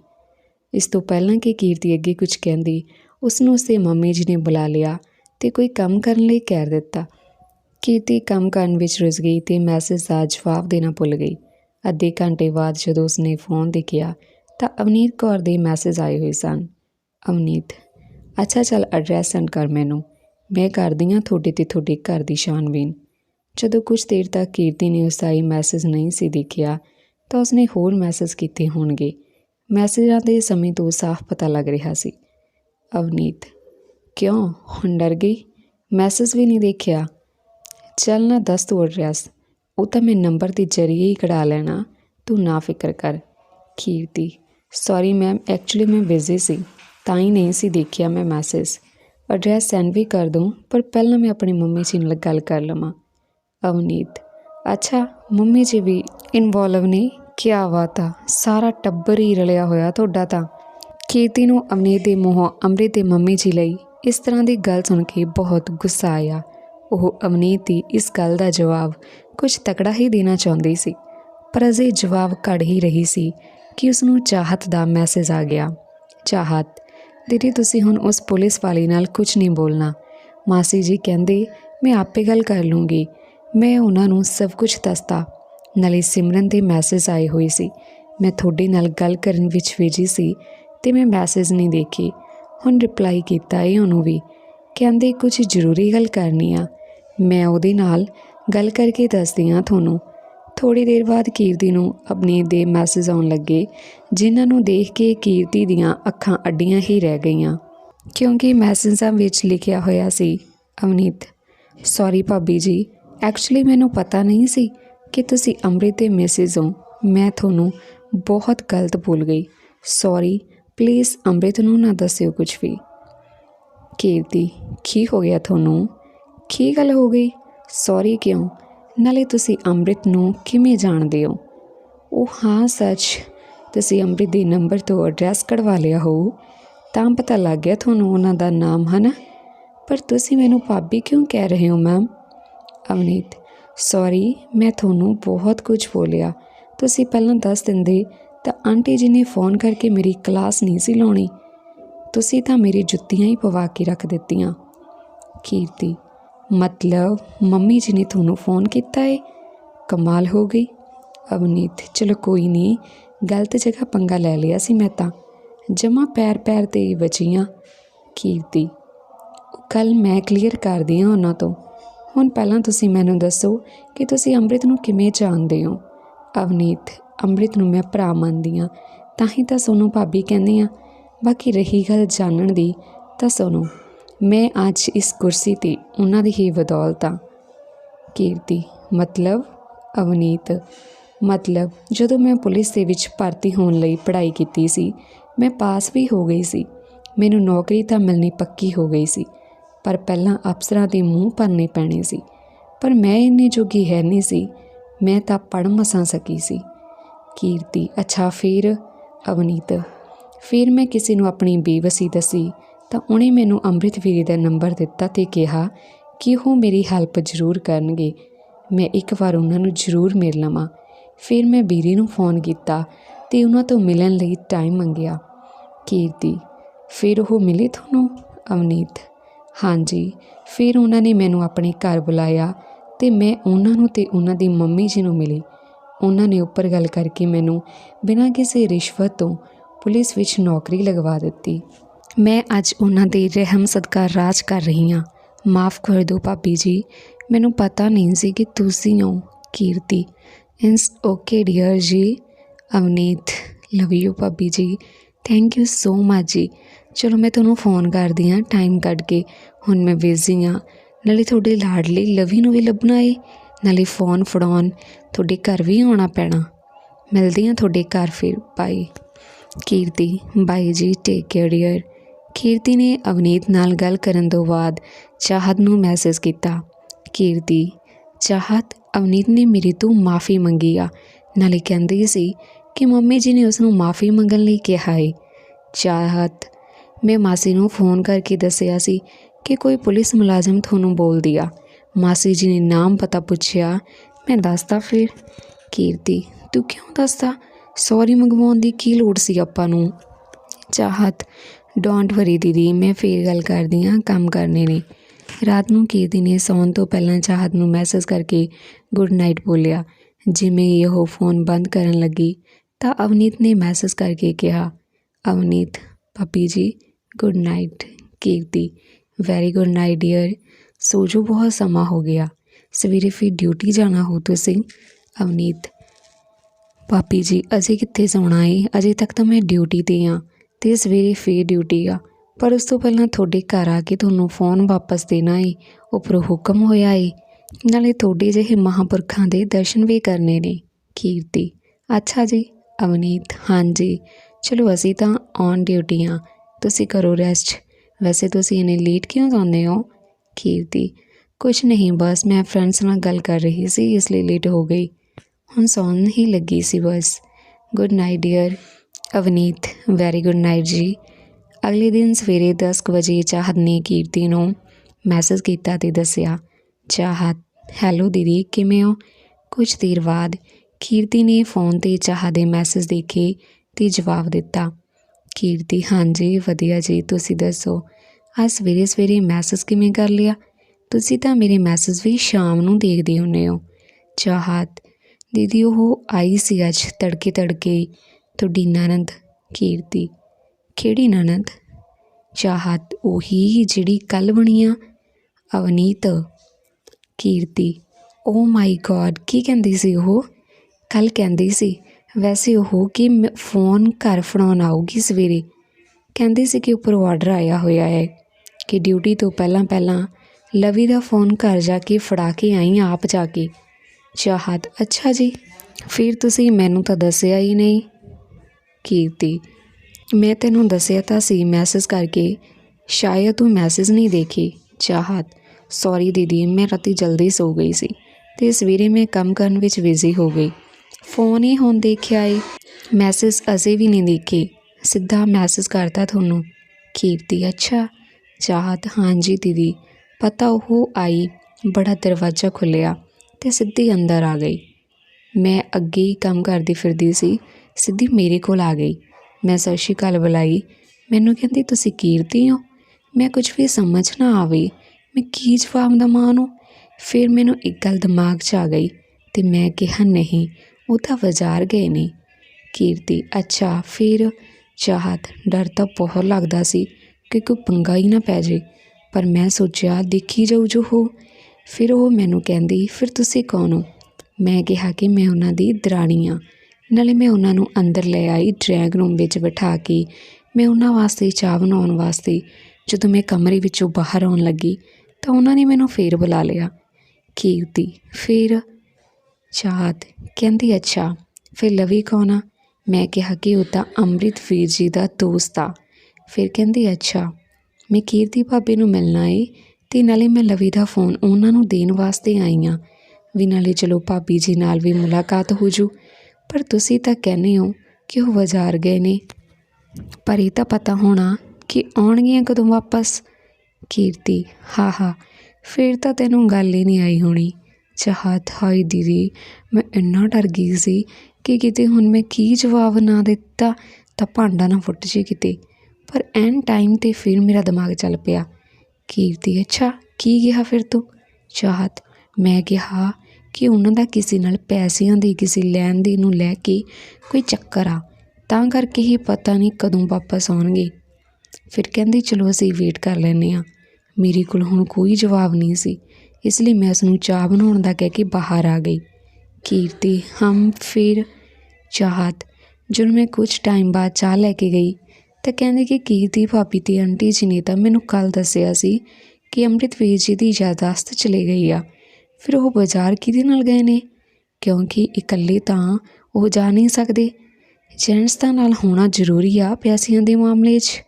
ਇਸ ਤੋਂ ਪਹਿਲਾਂ ਕਿ ਕੀਰਤੀ ਅੱਗੇ ਕੁਝ ਕਹਿੰਦੀ ਉਸ ਨੂੰ ਉਸਦੇ ਮੰਮੀ ਜੀ ਨੇ ਬੁਲਾ ਲਿਆ ਤੇ ਕੋਈ ਕੰਮ ਕਰਨ ਲਈ ਕਹਿ ਦਿੱਤਾ। ਕੀਰਤੀ ਕੰਮ ਕਰਨ ਵਿੱਚ ਰੁੱਝ ਗਈ ਤੇ ਮੈਸੇਜ ਦਾ ਜਵਾਬ ਦੇਣਾ ਭੁੱਲ ਗਈ। ਅੱਧੇ ਘੰਟੇ ਬਾਅਦ ਜਦੋਂ ਉਸਨੇ ਫੋਨ ਦੇਖਿਆ ਤਾਂ ਅਵਨੀਤ ਕੌਰ ਦੇ ਮੈਸੇਜ ਆਏ ਹੋਏ ਸਨ। ਅਵਨੀਤ, ਅੱਛਾ ਚੱਲ ਐਡਰੈਸ ਸੈਂਡ ਕਰ ਮੈਨੂੰ। ਮੈਂ ਕਰਦੀ ਹਾਂ ਤੁਹਾਡੇ ਤੇ ਤੁਹਾਡੇ ਘਰ ਦੀ ਛਾਣਬੀਨ ਜਦੋਂ ਕੁਝ ਦੇਰ ਤੱਕ ਕੀਰਤੀ ਨੇ ਉਸ ਦਾ ਇਹ ਮੈਸੇਜ ਨਹੀਂ ਸੀ ਦੇਖਿਆ, ਤਾਂ ਉਸਨੇ ਹੋਰ ਮੈਸੇਜ ਕੀਤੇ ਹੋਣਗੇ। ਮੈਸੇਜਾਂ ਦੇ ਸਮੇਂ ਤੋਂ ਸਾਫ਼ ਪਤਾ ਲੱਗ ਰਿਹਾ ਸੀ। ਅਵਨੀਤ, ਕਿਉਂ? ਹੁਣ ਡਰ ਗਈ? ਮੈਸੇਜ ਵੀ ਨਹੀਂ ਦੇਖਿਆ। ਚੱਲ ਨਾ ਦੱਸ ਤੂੰ ਐਡਰੈਸ। ਉਹ ਤਾਂ ਮੈਂ ਨੰਬਰ ਦੇ ਜ਼ਰੀਏ ਹੀ ਕਢਾ ਲੈਣਾ। ਤੂੰ ਨਾ ਫਿਕਰ ਕਰ। ਕੀਰਤੀ ਸੌਰੀ ਮੈਮ ਐਕਚੁਅਲੀ ਮੈਂ ਬਿਜ਼ੀ ਸੀ। ਤਾਂ ਹੀ ਨਹੀਂ ਸੀ ਦੇਖਿਆ ਮੈਂ ਮੈਸੇਜ। ਐਡਰੈਸ ਸੈਂਡ ਵੀ ਕਰ ਦੂੰ ਪਰ ਪਹਿਲਾਂ ਮੈਂ ਆਪਣੀ ਮੰਮੀ ਜੀ ਨਾਲ ਗੱਲ ਕਰ ਲਵਾਂ। ਅਵਨੀਤ, ਅੱਛਾ, ਮੰਮੀ ਜੀ ਵੀ ਇਨਵੋਲਵ ਨੇ। ਕੀ ਬਾਤ ਆ, ਸਾਰਾ ਟੱਬਰ ਹੀ ਰਲਿਆ ਹੋਇਆ ਤੁਹਾਡਾ ਤਾਂ। ਕੀਰਤੀ ਨੂੰ ਅਵਨੀਤ ਦੇ ਮੂੰਹੋਂ ਅੰਮ੍ਰਿਤ ਦੇ ਮੰਮੀ ਜੀ ਲਈ ਇਸ ਤਰ੍ਹਾਂ ਦੀ ਗੱਲ ਸੁਣ ਕੇ ਬਹੁਤ ਗੁੱਸਾ ਆਇਆ। ਉਹ ਅਵਨੀਤ ਦੀ ਇਸ ਗੱਲ ਦਾ ਜਵਾਬ ਕੁਝ ਤਕੜਾ ਹੀ ਦੇਣਾ ਚਾਹੁੰਦੀ ਸੀ, ਪਰ ਅਜੇ ਜਵਾਬ ਕੱਢ ਹੀ ਰਹੀ ਸੀ ਕਿ ਉਸ ਨੂੰ ਚਾਹਤ ਦਾ ਮੈਸੇਜ ਆ ਗਿਆ। ਚਾਹਤ ਦੀਦੀ, ਤੁਸੀਂ ਹੁਣ ਉਸ ਪੁਲਿਸ ਵਾਲੀ ਨਾਲ ਕੁਝ ਨਹੀਂ ਬੋਲਣਾ। ਮਾਸੀ ਜੀ ਕਹਿੰਦੇ, ਮੈਂ ਆਪੇ ਗੱਲ ਕਰ ਲੂੰਗੀ। ਮੈਂ ਉਹਨਾਂ ਨੂੰ ਸਭ ਕੁਝ ਦੱਸਤਾ। ਨਾਲੇ ਸਿਮਰਨ ਦੇ ਮੈਸੇਜ ਆਏ ਹੋਏ ਸੀ। ਮੈਂ ਤੁਹਾਡੇ ਨਾਲ ਗੱਲ ਕਰਨ ਵਿੱਚ ਵਿਜੀ ਸੀ ਤੇ ਮੈਂ ਮੈਸੇਜ ਨਹੀਂ ਦੇਖੇ। ਹੁਣ ਰਿਪਲਾਈ ਕੀਤਾ ਏ ਉਹਨੂੰ ਵੀ। ਕਹਿੰਦੇ, ਕੁਝ ਜ਼ਰੂਰੀ ਗੱਲ ਕਰਨੀ ਆ। ਮੈਂ ਉਹਦੇ ਨਾਲ ਗੱਲ ਕਰਕੇ ਦੱਸਦੀ ਹਾਂ ਤੁਹਾਨੂੰ। ਥੋੜੀ ਦੇਰ ਬਾਅਦ ਕੀਰਤੀ ਨੂੰ ਆਪਣੇ ਦੇ ਮੈਸੇਜ ਆਉਣ ਲੱਗੇ, ਜਿਨ੍ਹਾਂ ਨੂੰ ਦੇਖ ਕੇ ਕੀਰਤੀ ਦੀਆਂ ਅੱਖਾਂ ਅੱਡੀਆਂ ਹੀ ਰਹਿ ਗਈਆਂ। ਕਿਉਂਕਿ ਮੈਸੇਜਾਂ ਵਿੱਚ ਲਿਖਿਆ ਹੋਇਆ ਸੀ, ਅਵਨੀਤ ਸੌਰੀ ਭਾਬੀ ਜੀ ਐਕਚੁਅਲੀ ਮੈਨੂੰ ਪਤਾ ਨਹੀਂ ਸੀ ਕਿ ਤੁਸੀਂ ਅੰਮ੍ਰਿਤ ਦੇ ਮੈਸੇਜ ਹੋ। ਮੈਂ ਤੁਹਾਨੂੰ ਬਹੁਤ ਗਲਤ ਭੁੱਲ ਗਈ। ਸੌਰੀ ਪਲੀਜ਼ ਅੰਮ੍ਰਿਤ ਨੂੰ ਨਾ ਦੱਸਿਓ ਕੁਝ ਵੀ। ਕੀਰਤੀ, ਕੀ ਹੋ ਗਿਆ ਤੁਹਾਨੂੰ? ਕੀ ਗੱਲ ਹੋ ਗਈ? ਸੌਰੀ ਕਿਉਂ? ਨਾਲੇ ਤੁਸੀਂ ਅੰਮ੍ਰਿਤ ਨੂੰ ਕਿਵੇਂ ਜਾਣਦੇ ਹੋ? ਉਹ, ਹਾਂ, ਸੱਚ। ਤੁਸੀਂ ਅੰਮ੍ਰਿਤ ਦੇ ਨੰਬਰ ਤੋਂ ਐਡਰੈਸ ਕਢਵਾ ਲਿਆ ਹੋ ਤਾਂ ਪਤਾ ਲੱਗ ਗਿਆ ਤੁਹਾਨੂੰ ਉਹਨਾਂ ਦਾ ਨਾਮ ਹੈ ਨਾ ਪਰ ਤੁਸੀਂ ਮੈਨੂੰ ਭਾਬੀ ਕਿਉਂ ਕਹਿ ਰਹੇ ਹੋ ਮੈਮ ਅਵਨੀਤ ਸੌਰੀ ਮੈਂ ਤੁਹਾਨੂੰ ਬਹੁਤ ਕੁਝ ਬੋਲਿਆ। ਤੁਸੀਂ ਪਹਿਲਾਂ ਦੱਸ ਦਿੰਦੇ ਤਾਂ ਆਂਟੀ ਜੀ ਨੇ ਫੋਨ ਕਰਕੇ ਮੇਰੀ ਕਲਾਸ ਨਹੀਂ ਸੀ ਲਾਉਣੀ। ਤੁਸੀਂ ਤਾਂ ਮੇਰੀ ਜੁੱਤੀਆਂ ਹੀ ਪਵਾ ਕੇ ਰੱਖ ਦਿੱਤੀਆਂ। ਕੀਰਤੀ ਮਤਲਬ ਮੰਮੀ ਜੀ ਨੇ ਤੁਹਾਨੂੰ ਫੋਨ ਕੀਤਾ ਏ। ਕਮਾਲ ਹੋ ਗਈ। ਅਵਨੀਤ, ਚਲੋ ਕੋਈ ਨਹੀਂ, ਗਲਤ ਜਗ੍ਹਾ ਪੰਗਾ ਲੈ ਲਿਆ ਸੀ ਮੈਂ ਤਾਂ। ਜਮਾ ਪੈਰ ਪੈਰ ਤੇ ਹੀ ਬਚੀਆਂ ਕੀਰਤੀ। ਕੱਲ ਮੈਂ ਕਲੀਅਰ ਕਰਦੀ ਹਾਂ ਉਹਨਾਂ ਤੋਂ। ਹੁਣ ਪਹਿਲਾਂ ਤੁਸੀਂ ਮੈਨੂੰ ਦੱਸੋ ਕਿ ਤੁਸੀਂ ਅੰਮ੍ਰਿਤ ਨੂੰ ਕਿਵੇਂ ਜਾਣਦੇ ਹੋ? ਅਵਨੀਤ, ਅੰਮ੍ਰਿਤ ਨੂੰ ਮੈਂ ਭਰਾ ਮੰਨਦੀ ਹਾਂ, ਤਾਂ ਹੀ ਤਾਂ ਸੋਨੂੰ ਭਾਬੀ ਕਹਿੰਦੀ ਆ ਬਾਕੀ ਰਹੀ ਗੱਲ ਜਾਣਨ ਦੀ, ਤਾਂ ਸੋਨੂੰ। ਮੈਂ ਅੱਜ ਇਸ ਕੁਰਸੀ ਤੇ ਉਹਨਾਂ ਦੀ ਹੀ ਬਦੌਲਤ ਹਾਂ ਕੀਰਤੀ, ਮਤਲਬ, ਅਵਨੀਤ, ਮਤਲਬ, ਜਦੋਂ ਮੈਂ ਪੁਲਿਸ ਦੇ ਵਿੱਚ ਭਰਤੀ ਹੋਣ ਲਈ ਪੜ੍ਹਾਈ ਕੀਤੀ ਸੀ, ਮੈਂ ਪਾਸ ਵੀ ਹੋ ਗਈ ਸੀ। ਮੈਨੂੰ ਨੌਕਰੀ ਤਾਂ ਮਿਲਣੀ ਪੱਕੀ ਹੋ ਗਈ ਸੀ, ਪਰ ਪਹਿਲਾਂ ਅਫਸਰਾਂ ਦੇ ਮੂੰਹ ਭਰਨੇ ਪੈਣੇ ਸੀ। ਪਰ ਮੈਂ ਇੰਨੀ ਜੋਗੀ ਹੈ ਨਹੀਂ ਸੀ, ਮੈਂ ਤਾਂ ਪੜ੍ਹ ਮਸਾਂ ਸਕੀ ਸੀ। ਕੀਰਤੀ, ਅੱਛਾ, ਫਿਰ, ਅਵਨੀਤ, ਫਿਰ ਮੈਂ ਕਿਸੇ ਨੂੰ ਆਪਣੀ ਬੇਵਸੀ ਦੱਸੀ ਤਾਂ ਉਹਨੇ ਮੈਨੂੰ ਅੰਮ੍ਰਿਤ ਵੀਰੇ ਦਾ ਨੰਬਰ ਦਿੱਤਾ ਤੇ ਕਿਹਾ ਕਿ ਉਹ ਮੇਰੀ ਹੈਲਪ ਜ਼ਰੂਰ ਕਰਨਗੇ। ਮੈਂ ਇੱਕ ਵਾਰ ਉਹਨਾਂ ਨੂੰ ਜ਼ਰੂਰ ਮਿਲ ਲਵਾਂ। ਫਿਰ ਮੈਂ ਵੀਰੇ ਨੂੰ ਫੋਨ ਕੀਤਾ ਤੇ ਉਹਨਾਂ ਤੋਂ ਮਿਲਣ ਲਈ ਟਾਈਮ ਮੰਗਿਆ। ਕੀਰਤੀ, ਫਿਰ ਉਹ ਮਿਲੇ ਤੁਹਾਨੂੰ? ਅਵਨੀਤ, ਹਾਂਜੀ, ਫਿਰ ਉਹਨਾਂ ਨੇ ਮੈਨੂੰ ਆਪਣੇ ਘਰ ਬੁਲਾਇਆ ਤੇ ਮੈਂ ਉਹਨਾਂ ਨੂੰ ਤੇ ਉਹਨਾਂ ਦੀ ਮੰਮੀ ਜੀ ਨੂੰ ਮਿਲੀ। ਉਹਨਾਂ ਨੇ ਉੱਪਰ ਗੱਲ ਕਰਕੇ ਮੈਨੂੰ ਬਿਨਾਂ ਕਿਸੇ ਰਿਸ਼ਵਤ ਤੋਂ ਪੁਲਿਸ ਵਿੱਚ ਨੌਕਰੀ ਲਗਵਾ ਦਿੱਤੀ। ਮੈਂ ਅੱਜ ਉਹਨਾਂ ਦੇ ਰਹਿਮ ਸਦਕਾ ਰਾਜ ਕਰ ਰਹੀ ਹਾਂ। ਮਾਫ ਕਰ ਦਿਓ ਭਾਬੀ ਜੀ। ਮੈਨੂੰ ਪਤਾ ਨਹੀਂ ਸੀ ਕਿ ਤੁਸੀਂ ਹੋ, ਕੀਰਤੀ। ਇਨਸ ਓਕੇ ਡੀਅਰ ਜੀ, ਅਵਨੀਤ, ਲਵ ਯੂ ਭਾਬੀ ਜੀ। ਥੈਂਕ ਯੂ ਸੋ ਮਚ ਜੀ। ਚਲੋ ਮੈਂ ਤੁਹਾਨੂੰ ਫੋਨ ਕਰਦੀ ਹਾਂ, ਟਾਈਮ ਕੱਢ ਕੇ। ਹੁਣ ਮੈਂ ਬਿਜ਼ੀ ਹਾਂ। ਨਾਲੇ ਤੁਹਾਡੇ ਲਾਡਲੀ ਲਵੀ ਨੂੰ ਵੀ ਲੱਭਣਾ ਏ। ਨਾਲੇ ਫੋਨ ਫੜਾਉਣ, ਤੁਹਾਡੇ ਘਰ ਵੀ ਆਉਣਾ ਪੈਣਾ। ਮਿਲਦੀ ਹਾਂ ਤੁਹਾਡੇ ਘਰ ਫਿਰ। ਬਾਈ ਕੀਰਤੀ ਬਾਈ ਜੀ ਟੇਕ ਕੇਅਰ ਡੀਅਰ ਕੀਰਤੀ ਨੇ ਅਵਨੀਤ ਨਾਲ ਗੱਲ ਕਰਨ ਤੋਂ ਬਾਅਦ ਚਾਹਤ ਨੂੰ ਮੈਸੇਜ ਕੀਤਾ। ਕੀਰਤੀ, ਚਾਹਤ, ਅਵਨੀਤ ਨੇ ਮੇਰੀ ਤੋਂ ਮਾਫੀ ਮੰਗੀ ਆ। ਨਾਲੇ ਕਹਿੰਦੀ ਸੀ ਕਿ ਮੰਮੀ ਜੀ ਨੇ ਉਸ ਨੂੰ ਮਾਫੀ ਮੰਗਣ ਲਈ ਕਿਹਾ ਹੈ ਚਾਹਤ, ਮੈਂ ਮਾਸੀ ਨੂੰ ਫੋਨ ਕਰਕੇ ਦੱਸਿਆ ਸੀ ਕਿ ਕੋਈ ਪੁਲਿਸ ਮੁਲਾਜ਼ਮ ਤੁਹਾਨੂੰ ਬੋਲਦੀ ਆ। ਮਾਸੀ ਜੀ ਨੇ ਨਾਮ ਪਤਾ ਪੁੱਛਿਆ, ਮੈਂ ਦੱਸਦਾ ਫਿਰ। ਕੀਰਤੀ, ਤੂੰ ਕਿਉਂ ਦੱਸਦਾ? ਸੌਰੀ ਮੰਗਵਾਉਣ ਦੀ ਕੀ ਲੋੜ ਸੀ ਆਪਾਂ ਨੂੰ? ਚਾਹਤ ਡੋਂਟ ਵਰੀ ਦੀਦੀ, ਮੈਂ ਫੇਰ ਗੱਲ ਕਰਦੀ ਹਾਂ, ਕੰਮ ਕਰਨੇ ਨੇ। ਰਾਤ ਨੂੰ ਕੀਰਤੀ ਨੇ ਸੌਣ ਤੋਂ ਪਹਿਲਾਂ ਚਾਹਤ ਨੂੰ ਮੈਸੇਜ ਕਰਕੇ ਗੁੱਡ ਨਾਈਟ ਬੋਲਿਆ। ਜਿਵੇਂ ਹੀ ਉਹ ਫੋਨ ਬੰਦ ਕਰਨ ਲੱਗੀ, ਤਾਂ ਅਵਨੀਤ ਨੇ ਮੈਸੇਜ ਕਰਕੇ ਕਿਹਾ, Avneet Pappi ji good night Kirti very good night dear ਸੋਜੋ, ਬਹੁਤ ਸਮਾਂ ਹੋ ਗਿਆ। ਸਵੇਰੇ ਫਿਰ ਡਿਊਟੀ ਜਾਣਾ ਹੋ ਤੁਸੀਂ? ਅਵਨੀਤ ਪਾਪੀ ਜੀ, ਅਜੇ ਕਿੱਥੇ ਸੌਣਾ ਏ? ਅਜੇ ਤੱਕ ਤਾਂ ਮੈਂ ਡਿਊਟੀ ਤੇ ਆ। ਤੇ ਸਵੇਰੇ ਫੇਰ ਡਿਊਟੀ ਆ। ਪਰ ਉਸ ਤੋਂ ਪਹਿਲਾਂ ਤੁਹਾਡੇ ਘਰ ਆ ਕੇ ਤੁਹਾਨੂੰ ਫੋਨ ਵਾਪਸ ਦੇਣਾ ਏ। ਉੱਪਰੋਂ ਹੁਕਮ ਹੋਇਆ ਏ। ਨਾਲੇ ਤੁਹਾਡੇ ਜਿਹੇ ਮਹਾਂਪੁਰਖਾਂ ਦੇ ਦਰਸ਼ਨ ਵੀ ਕਰਨੇ ਨੇ, ਕੀਰਤੀ। ਅੱਛਾ ਜੀ, ਅਵਨੀਤ। ਹਾਂਜੀ। ਚਲੋ ਅਸੀਂ ਤਾਂ ਔਨ ਡਿਊਟੀ ਆ। ਤੁਸੀਂ ਕਰੋ ਰੈਸਟ ਵੈਸੇ ਤੁਸੀਂ ਇਹਨੇ ਲੇਟ ਕਿਉਂ ਜਾਂਦੇ ਹੋ? ਕੀਰਤੀ। ਕੁਝ ਨਹੀਂ, ਬਸ ਮੈਂ ਫਰੈਂਡਸ ਨਾਲ ਗੱਲ ਕਰ ਰਹੀ ਸੀ, ਇਸ ਲਈ ਲੇਟ ਹੋ ਗਈ। ਹੁਣ ਸੌਣ ਹੀ ਲੱਗੀ ਸੀ ਬਸ। Good night dear Avneet very good night ji. ਅਗਲੇ ਦਿਨ ਸਵੇਰੇ 10 ਕੁ ਵਜੇ ਚਾਹਤ ਨੇ ਕੀਰਤੀ ਨੂੰ ਮੈਸੇਜ ਕੀਤਾ ਤੇ ਦੱਸਿਆ, ਚਾਹਤ ਹੈਲੋ ਦੀਦੀ, ਕਿਵੇਂ ਹੋ? ਕੁਝ ਦੇਰ ਬਾਅਦ ਕੀਰਤੀ ਨੇ ਫੋਨ ਤੇ ਚਾਹਤ ਦੇ ਮੈਸੇਜ ਦੇਖੇ ਤੇ ਜਵਾਬ ਦਿੱਤਾ, ਕੀਰਤੀ, ਹਾਂਜੀ, ਵਧੀਆ ਜੀ, ਤੁਸੀਂ ਦੱਸੋ, ਅੱਜ ਸਵੇਰੇ ਸਵੇਰੇ ਮੈਸੇਜ ਕਿਵੇਂ ਕਰ ਲਿਆ? ਤੁਸੀਂ ਤਾਂ ਮੇਰੇ ਮੈਸੇਜ ਵੀ ਸ਼ਾਮ ਨੂੰ ਦੇਖਦੇ ਹੁੰਦੇ ਹੋ। ਚਾਹਤ, ਦੀਦੀ, ਉਹ ਆਈ ਸੀ ਅੱਜ ਤੜਕੇ ਤੜਕੇ। ਤੁਹਾਡੀ ਨਨਦ ਕੀਰਤੀ ਕਿਹੜੀ ਨਨਦ ਚਾਹਤ ਉਹੀ ਜਿਹੜੀ ਕੱਲ ਬਣੀ ਆ, ਅਵਨੀਤ ਕੀਰਤੀ ਓ ਮਾਈ ਗॉड ਕੀ ਕਹਿੰਦੀ ਸੀ ਉਹ? ਕੱਲ ਕਹਿੰਦੀ ਸੀ, ਵੈਸੇ ਉਹ ਕਿ ਮ- ਫੋਨ ਘਰ ਫੜਾਉਣ ਆਊਗੀ ਸਵੇਰੇ। ਕਹਿੰਦੀ ਸੀ ਕਿ ਉੱਪਰ ਆਰਡਰ ਆਇਆ ਹੋਇਆ ਹੈ, ਕਿ ਡਿਊਟੀ ਤੋਂ ਪਹਿਲਾਂ ਪਹਿਲਾਂ ਲਵੀ ਦਾ ਫੋਨ ਘਰ ਜਾ ਕੇ ਫੜਾ ਕੇ ਆਈ ਆਪ ਜਾ ਕੇ। ਚਾਹਤ, ਅੱਛਾ ਜੀ, ਫਿਰ ਤੁਸੀਂ ਮੈਨੂੰ ਤਾਂ ਦੱਸਿਆ ਹੀ ਨਹੀਂ। ਕੀਰਤੀ ਮੈਂ ਤੈਨੂੰ ਦੱਸਿਆ ਤਾਂ ਸੀ ਮੈਸੇਜ ਕਰਕੇ। ਸ਼ਾਇਦ ਤੂੰ ਮੈਸੇਜ ਨਹੀਂ ਦੇਖੀ। ਚਾਹਤ ਸੌਰੀ ਦੀਦੀ, ਮੈਂ ਰਾਤੀ ਜਲਦੀ ਸੋ ਗਈ ਸੀ ਤੇ ਸਵੇਰੇ ਮੈਂ ਕੰਮ ਕਰਨ ਵਿੱਚ ਬਿਜ਼ੀ ਹੋ ਗਈ। ਫੋਨ ਹੀ ਹੁਣ ਦੇਖਿਆ ਏ। ਮੈਸੇਜ ਅਜੇ ਵੀ ਨਹੀਂ ਦੇਖੇ। ਸਿੱਧਾ ਮੈਸੇਜ ਕਰਤਾ ਤੁਹਾਨੂੰ। ਕੀਰਤੀ, ਅੱਛਾ। ਚਾਹਤ, ਹਾਂਜੀ ਦੀਦੀ। ਪਤਾ ਉਹ ਆਈ, ਬੜਾ ਦਰਵਾਜ਼ਾ ਖੁੱਲਿਆ ਤੇ ਸਿੱਧੀ ਅੰਦਰ ਆ ਗਈ। ਮੈਂ ਅੱਗੇ ਹੀ ਕੰਮ ਕਰਦੀ ਫਿਰਦੀ ਸੀ। ਸਿੱਧੀ ਮੇਰੇ ਕੋਲ ਆ ਗਈ। ਮੈਂ ਸਤਿ ਸ਼੍ਰੀ ਅਕਾਲ ਬੁਲਾਈ। ਮੈਨੂੰ ਕਹਿੰਦੀ, ਤੁਸੀਂ ਕੀਰਤੀ ਹੋ? ਮੈਂ ਕੁਝ ਵੀ ਸਮਝ ਨਾ ਆਵੇ। ਮੈਂ ਕੀ ਜਵਾਬ ਦੇਵਾਂ ਉਹਨੂੰ? ਫਿਰ ਮੈਨੂੰ ਇੱਕ ਗੱਲ ਦਿਮਾਗ 'ਚ ਆ ਗਈ ਤੇ ਮੈਂ ਕਿਹਾ, ਨਹੀਂ, ਉਹ ਤਾਂ ਬਾਜ਼ਾਰ ਗਏ ਨੇ। ਕੀਰਤੀ, ਅੱਛਾ, ਫਿਰ ਚਾਹਤ ਡਰ ਤਾਂ ਬਹੁਤ ਲੱਗਦਾ ਸੀ ਕਿ ਕੋਈ ਪੰਗਾ ਹੀ ਨਾ ਪੈ ਜੇ। ਪਰ ਮੈਂ ਸੋਚਿਆ, ਦੇਖੀ ਜਾਊ ਜੋ ਹੋ। ਫਿਰ ਉਹ ਮੈਨੂੰ ਕਹਿੰਦੀ, ਫਿਰ ਤੁਸੀਂ ਕੌਣ ਹੋ? ਮੈਂ ਕਿਹਾ ਕਿ ਮੈਂ ਉਹਨਾਂ ਦੀ ਦਰਾਣੀ ਹਾਂ। ਨਾਲੇ ਮੈਂ ਉਹਨਾਂ ਨੂੰ ਅੰਦਰ ਲੈ ਆਈ ਡਰੈਗ ਰੂਮ ਵਿੱਚ ਬਿਠਾ ਕੇ। ਮੈਂ ਉਹਨਾਂ ਵਾਸਤੇ ਚਾਹ ਬਣਾਉਣ ਵਾਸਤੇ ਜਦੋਂ ਮੈਂ ਕਮਰੇ ਵਿੱਚੋਂ ਬਾਹਰ ਆਉਣ ਲੱਗੀ ਤਾਂ ਉਹਨਾਂ ਨੇ ਮੈਨੂੰ ਫੇਰ ਬੁਲਾ ਲਿਆ। ਕੀਰਤੀ ਫਿਰ ਚਾਹਤ ਕਹਿੰਦੀ, ਅੱਛਾ, ਫਿਰ ਲਵੀ ਕੌਣ ਆ? ਮੈਂ ਕਿਹਾ ਕਿ ਉਹ ਤਾਂ ਅੰਮ੍ਰਿਤ ਵੀਰ ਜੀ ਦਾ ਦੋਸਤ ਆ। ਫਿਰ ਕਹਿੰਦੀ, ਅੱਛਾ, ਮੈਂ ਕੀਰਤੀ ਭਾਬੀ ਨੂੰ ਮਿਲਣਾ ਏ ਤੇ ਨਾਲੇ ਮੈਂ ਲਵੀ ਦਾ ਫੋਨ ਉਹਨਾਂ ਨੂੰ ਦੇਣ ਵਾਸਤੇ ਆਈ ਹਾਂ ਵੀ ਨਾਲੇ ਚਲੋ ਭਾਬੀ ਜੀ ਨਾਲ ਵੀ ਮੁਲਾਕਾਤ ਹੋ ਜੂ। ਪਰ ਤੁਸੀਂ ਤਾਂ ਕਹਿੰਦੇ ਹੋ ਕਿ ਉਹ ਬਾਜ਼ਾਰ ਗਏ ਨੇ। ਪਰ ਇਹ ਤਾਂ ਪਤਾ ਹੋਣਾ ਕਿ ਆਉਣਗੀਆਂ ਕਦੋਂ ਵਾਪਸ। ਕੀਰਤੀ ਹਾਂ ਹਾਂ ਫਿਰ ਤਾਂ ਤੈਨੂੰ ਗੱਲ ਹੀ ਨਹੀਂ ਆਈ ਹੋਣੀ। ਚਾਹਤ ਹਾਈ ਦੀਦੀ, ਮੈਂ ਇੰਨਾ ਡਰ ਗਈ ਸੀ ਕਿ ਕਿਤੇ ਹੁਣ ਮੈਂ ਕੀ ਜਵਾਬ ਨਾ ਦਿੱਤਾ ਤਾਂ ਭਾਂਡਾ ਨਾ ਫੁੱਟ ਜੇ ਕਿਤੇ। ਪਰ ਐਨ ਟਾਈਮ ਤੇ ਫਿਰ ਮੇਰਾ ਦਿਮਾਗ ਚੱਲ ਪਿਆ। ਕੀਰਤੀ, ਅੱਛਾ, ਕੀ ਕਿਹਾ ਫਿਰ ਤੂੰ? ਚਾਹਤ ਮੈਂ ਕਿਹਾ ਕਿ ਉਹਨਾਂ ਦਾ ਕਿਸੇ ਨਾਲ ਪੈਸਿਆਂ ਦੀ, ਕਿਸੇ ਲੈਣ ਦੇਣ ਨੂੰ ਲੈ ਕੇ ਕੋਈ ਚੱਕਰ ਆ। ਤਾਂ ਕਰਕੇ ਇਹ ਪਤਾ ਨਹੀਂ ਕਦੋਂ ਵਾਪਸ ਆਉਣਗੇ। ਫਿਰ ਕਹਿੰਦੀ, ਚਲੋ ਅਸੀਂ ਵੇਟ ਕਰ ਲੈਨੇ ਆ ਮੇਰੇ ਕੋਲ ਹੁਣ ਕੋਈ ਜਵਾਬ ਨਹੀਂ ਸੀ। ਇਸ ਲਈ ਮੈਂ ਉਸ ਨੂੰ ਚਾਹ ਬਣਾਉਣ ਦਾ ਕਹਿ ਕੇ ਬਾਹਰ ਆ ਗਈ। ਕੀਰਤੀ, ਹਮ ਫਿਰ ਚਾਹਤ। ਜਦੋਂ ਮੈਂ ਕੁਝ ਟਾਈਮ ਬਾਅਦ ਚਾਹ ਲੈ ਕੇ ਗਈ, ਤਾਂ ਕਹਿੰਦੇ ਕਿ ਕੀਰਤੀ ਭਾਬੀ ਤੇ ਆਂਟੀ ਜੀ ਨੇ ਤਾਂ ਮੈਨੂੰ ਕੱਲ ਦੱਸਿਆ ਸੀ ਕਿ ਅੰਮ੍ਰਿਤਵੀਰ ਜੀ ਦੀ ਯਾਦਾਸ਼ਤ ਚਲੇ ਗਈ ਆ। ਫਿਰ ਉਹ ਬਾਜ਼ਾਰ ਕਿਹਦੇ ਨਾਲ ਗਏ ਨੇ? ਕਿਉਂਕਿ ਇਕੱਲੇ ਤਾਂ ਉਹ ਜਾ ਨਹੀਂ ਸਕਦੇ। ਜੈਂਟਸ ਦਾ ਨਾਲ ਹੋਣਾ ਜ਼ਰੂਰੀ ਆ ਪੈਸਿਆਂ ਦੇ ਮਾਮਲੇ 'ਚ।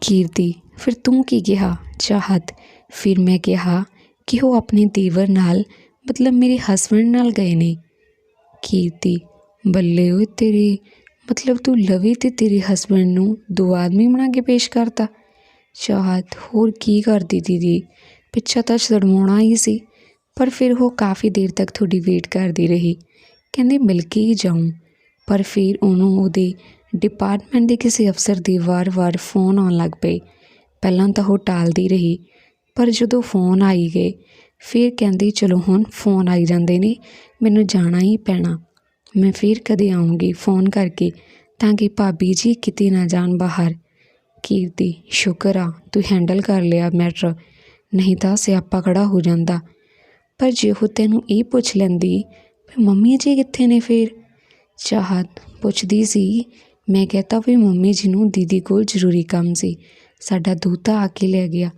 ਕੀਰਤੀ, ਫਿਰ ਤੂੰ ਕੀ ਕਿਹਾ? ਚਾਹਤ, ਫਿਰ ਮੈਂ ਕਿਹਾ ਕਿ ਉਹ ਆਪਣੇ ਦੇਵਰ ਨਾਲ, ਮਤਲਬ ਮੇਰੇ ਹਸਬੰਡ ਨਾਲ ਗਏ ਨੇ। ਕੀਰਤੀ, ਬੱਲੇ ਓਏ ਤੇਰੀ, ਮਤਲਬ ਤੂੰ ਲਵੀ ਤੇ ਤੇਰੇ ਹਸਬੰਡ ਨੂੰ ਦੋ ਆਦਮੀ ਬਣਾ ਕੇ ਪੇਸ਼ ਕਰਤਾ? ਚਾਹਤ, ਹੋਰ ਕੀ ਕਰਦੀ ਦੀਦੀ? ਪਿੱਛਾ ਤਾਂ ਛੜਵਾਉਣਾ ਹੀ ਸੀ। ਪਰ ਫਿਰ ਉਹ ਕਾਫੀ ਦੇਰ ਤੱਕ ਤੁਹਾਡੀ ਵੇਟ ਕਰਦੀ ਰਹੀ। ਕਹਿੰਦੀ, ਮਿਲ ਕੇ ਹੀ ਜਾਊਂ। ਪਰ ਫਿਰ ਉਹਨੂੰ ਉਹਦੇ ਡਿਪਾਰਟਮੈਂਟ ਦੇ ਕਿਸੇ ਅਫਸਰ ਦੀ ਵਾਰ-ਵਾਰ ਫੋਨ ਆਉਣ ਲੱਗ ਪਏ। ਪਹਿਲਾਂ ਤਾਂ ਉਹ ਟਾਲਦੀ ਰਹੀ, ਪਰ ਜਦੋਂ ਫੋਨ ਆਈ ਗਏ, ਫਿਰ ਕਹਿੰਦੀ, ਚਲੋ ਹੁਣ ਫੋਨ ਆਈ ਜਾਂਦੇ ਨੇ, ਮੈਨੂੰ ਜਾਣਾ ਹੀ ਪੈਣਾ। ਮੈਂ ਫਿਰ ਕਦੇ ਆਉਂਗੀ ਫੋਨ ਕਰਕੇ, ਤਾਂ ਕਿ ਭਾਬੀ ਜੀ ਕਿਤੇ ਨਾ ਜਾਣ ਬਾਹਰ। ਕੀਰਤੀ, ਸ਼ੁਕਰ ਆ, ਤੂੰ ਹੈਂਡਲ ਕਰ ਲਿਆ ਮੈਟਰ, ਨਹੀਂ ਤਾਂ ਸਿਆਪਾ ਖੜਾ ਹੋ ਜਾਂਦਾ। ਪਰ ਜੇ ਉਹ ਤੈਨੂੰ ਇਹ ਪੁੱਛ ਲੈਂਦੀ ਵੀ ਮੰਮੀ ਜੀ ਕਿੱਥੇ ਨੇ ਫਿਰ? ਚਾਹਤ ਪੁੱਛਦੀ ਸੀ, ਮੈਂ ਕਹਤਾ ਵੀ ਮੰਮੀ ਜੀ ਨੂੰ ਦੀਦੀ ਕੋਲ ਜ਼ਰੂਰੀ ਕੰਮ ਸੀ, ਸਾਡਾ ਦੂਤਾ ਆ ਕੇ ਲੈ ਗਿਆ।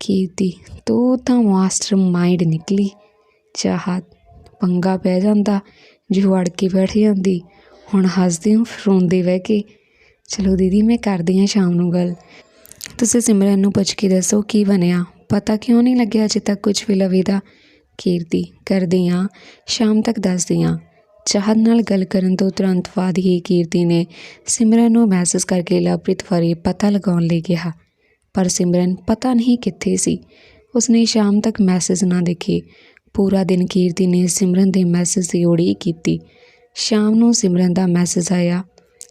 ਕੀਰਤੀ, ਤੂੰ ਤਾਂ ਮਾਸਟਰ ਮਾਈਂਡ ਨਿਕਲੀ। ਚਾਹਤ ਪੰਗਾ ਪੈ ਜਾਂਦਾ, ਜੇ ਅੜ ਕੇ ਬੈਠ ਜਾਂਦੀ, ਹੁਣ ਹੱਸਦੇ ਹੋ ਫਿਰ ਰੋਂਦੇ ਬਹਿ ਕੇ, ਚਲੋ ਦੀਦੀ, ਮੈਂ ਕਰਦੀ ਹਾਂ ਸ਼ਾਮ ਨੂੰ ਗੱਲ। ਤੁਸੀਂ ਸਿਮਰਨ ਨੂੰ ਪੁੱਛ ਕੇ ਦੱਸੋ ਕੀ ਬਣਿਆ? ਪਤਾ ਕਿਉਂ ਨਹੀਂ ਲੱਗਿਆ ਅਜੇ ਤੱਕ ਕੁਝ ਵੀ ਲਵੇ ਦਾ? ਕੀਰਤੀ ਕਰਦੀ ਹਾਂ ਸ਼ਾਮ ਤੱਕ ਦੱਸਦੀ ਹਾਂ ਚਾਹਤ ਨਾਲ ਗੱਲ ਕਰਨ ਤੋਂ ਤੁਰੰਤ ਬਾਅਦ ਹੀ ਕੀਰਤੀ ਨੇ ਸਿਮਰਨ ਨੂੰ ਮੈਸੇਜ ਕਰਕੇ ਲਵਪ੍ਰੀਤ ਬਾਰੇ ਪਤਾ ਲਗਾਉਣ ਲਈ ਕਿਹਾ। ਪਰ ਸਿਮਰਨ ਪਤਾ ਨਹੀਂ ਕਿੱਥੇ ਸੀ। ਉਸਨੇ ਸ਼ਾਮ ਤੱਕ ਮੈਸੇਜ ਨਾ ਦੇਖੇ। ਪੂਰਾ ਦਿਨ ਕੀਰਤੀ ਨੇ ਸਿਮਰਨ ਦੇ ਮੈਸੇਜ ਦੀ ਉਡੀਕ ਕੀਤੀ। ਸ਼ਾਮ ਨੂੰ ਸਿਮਰਨ ਦਾ ਮੈਸੇਜ ਆਇਆ।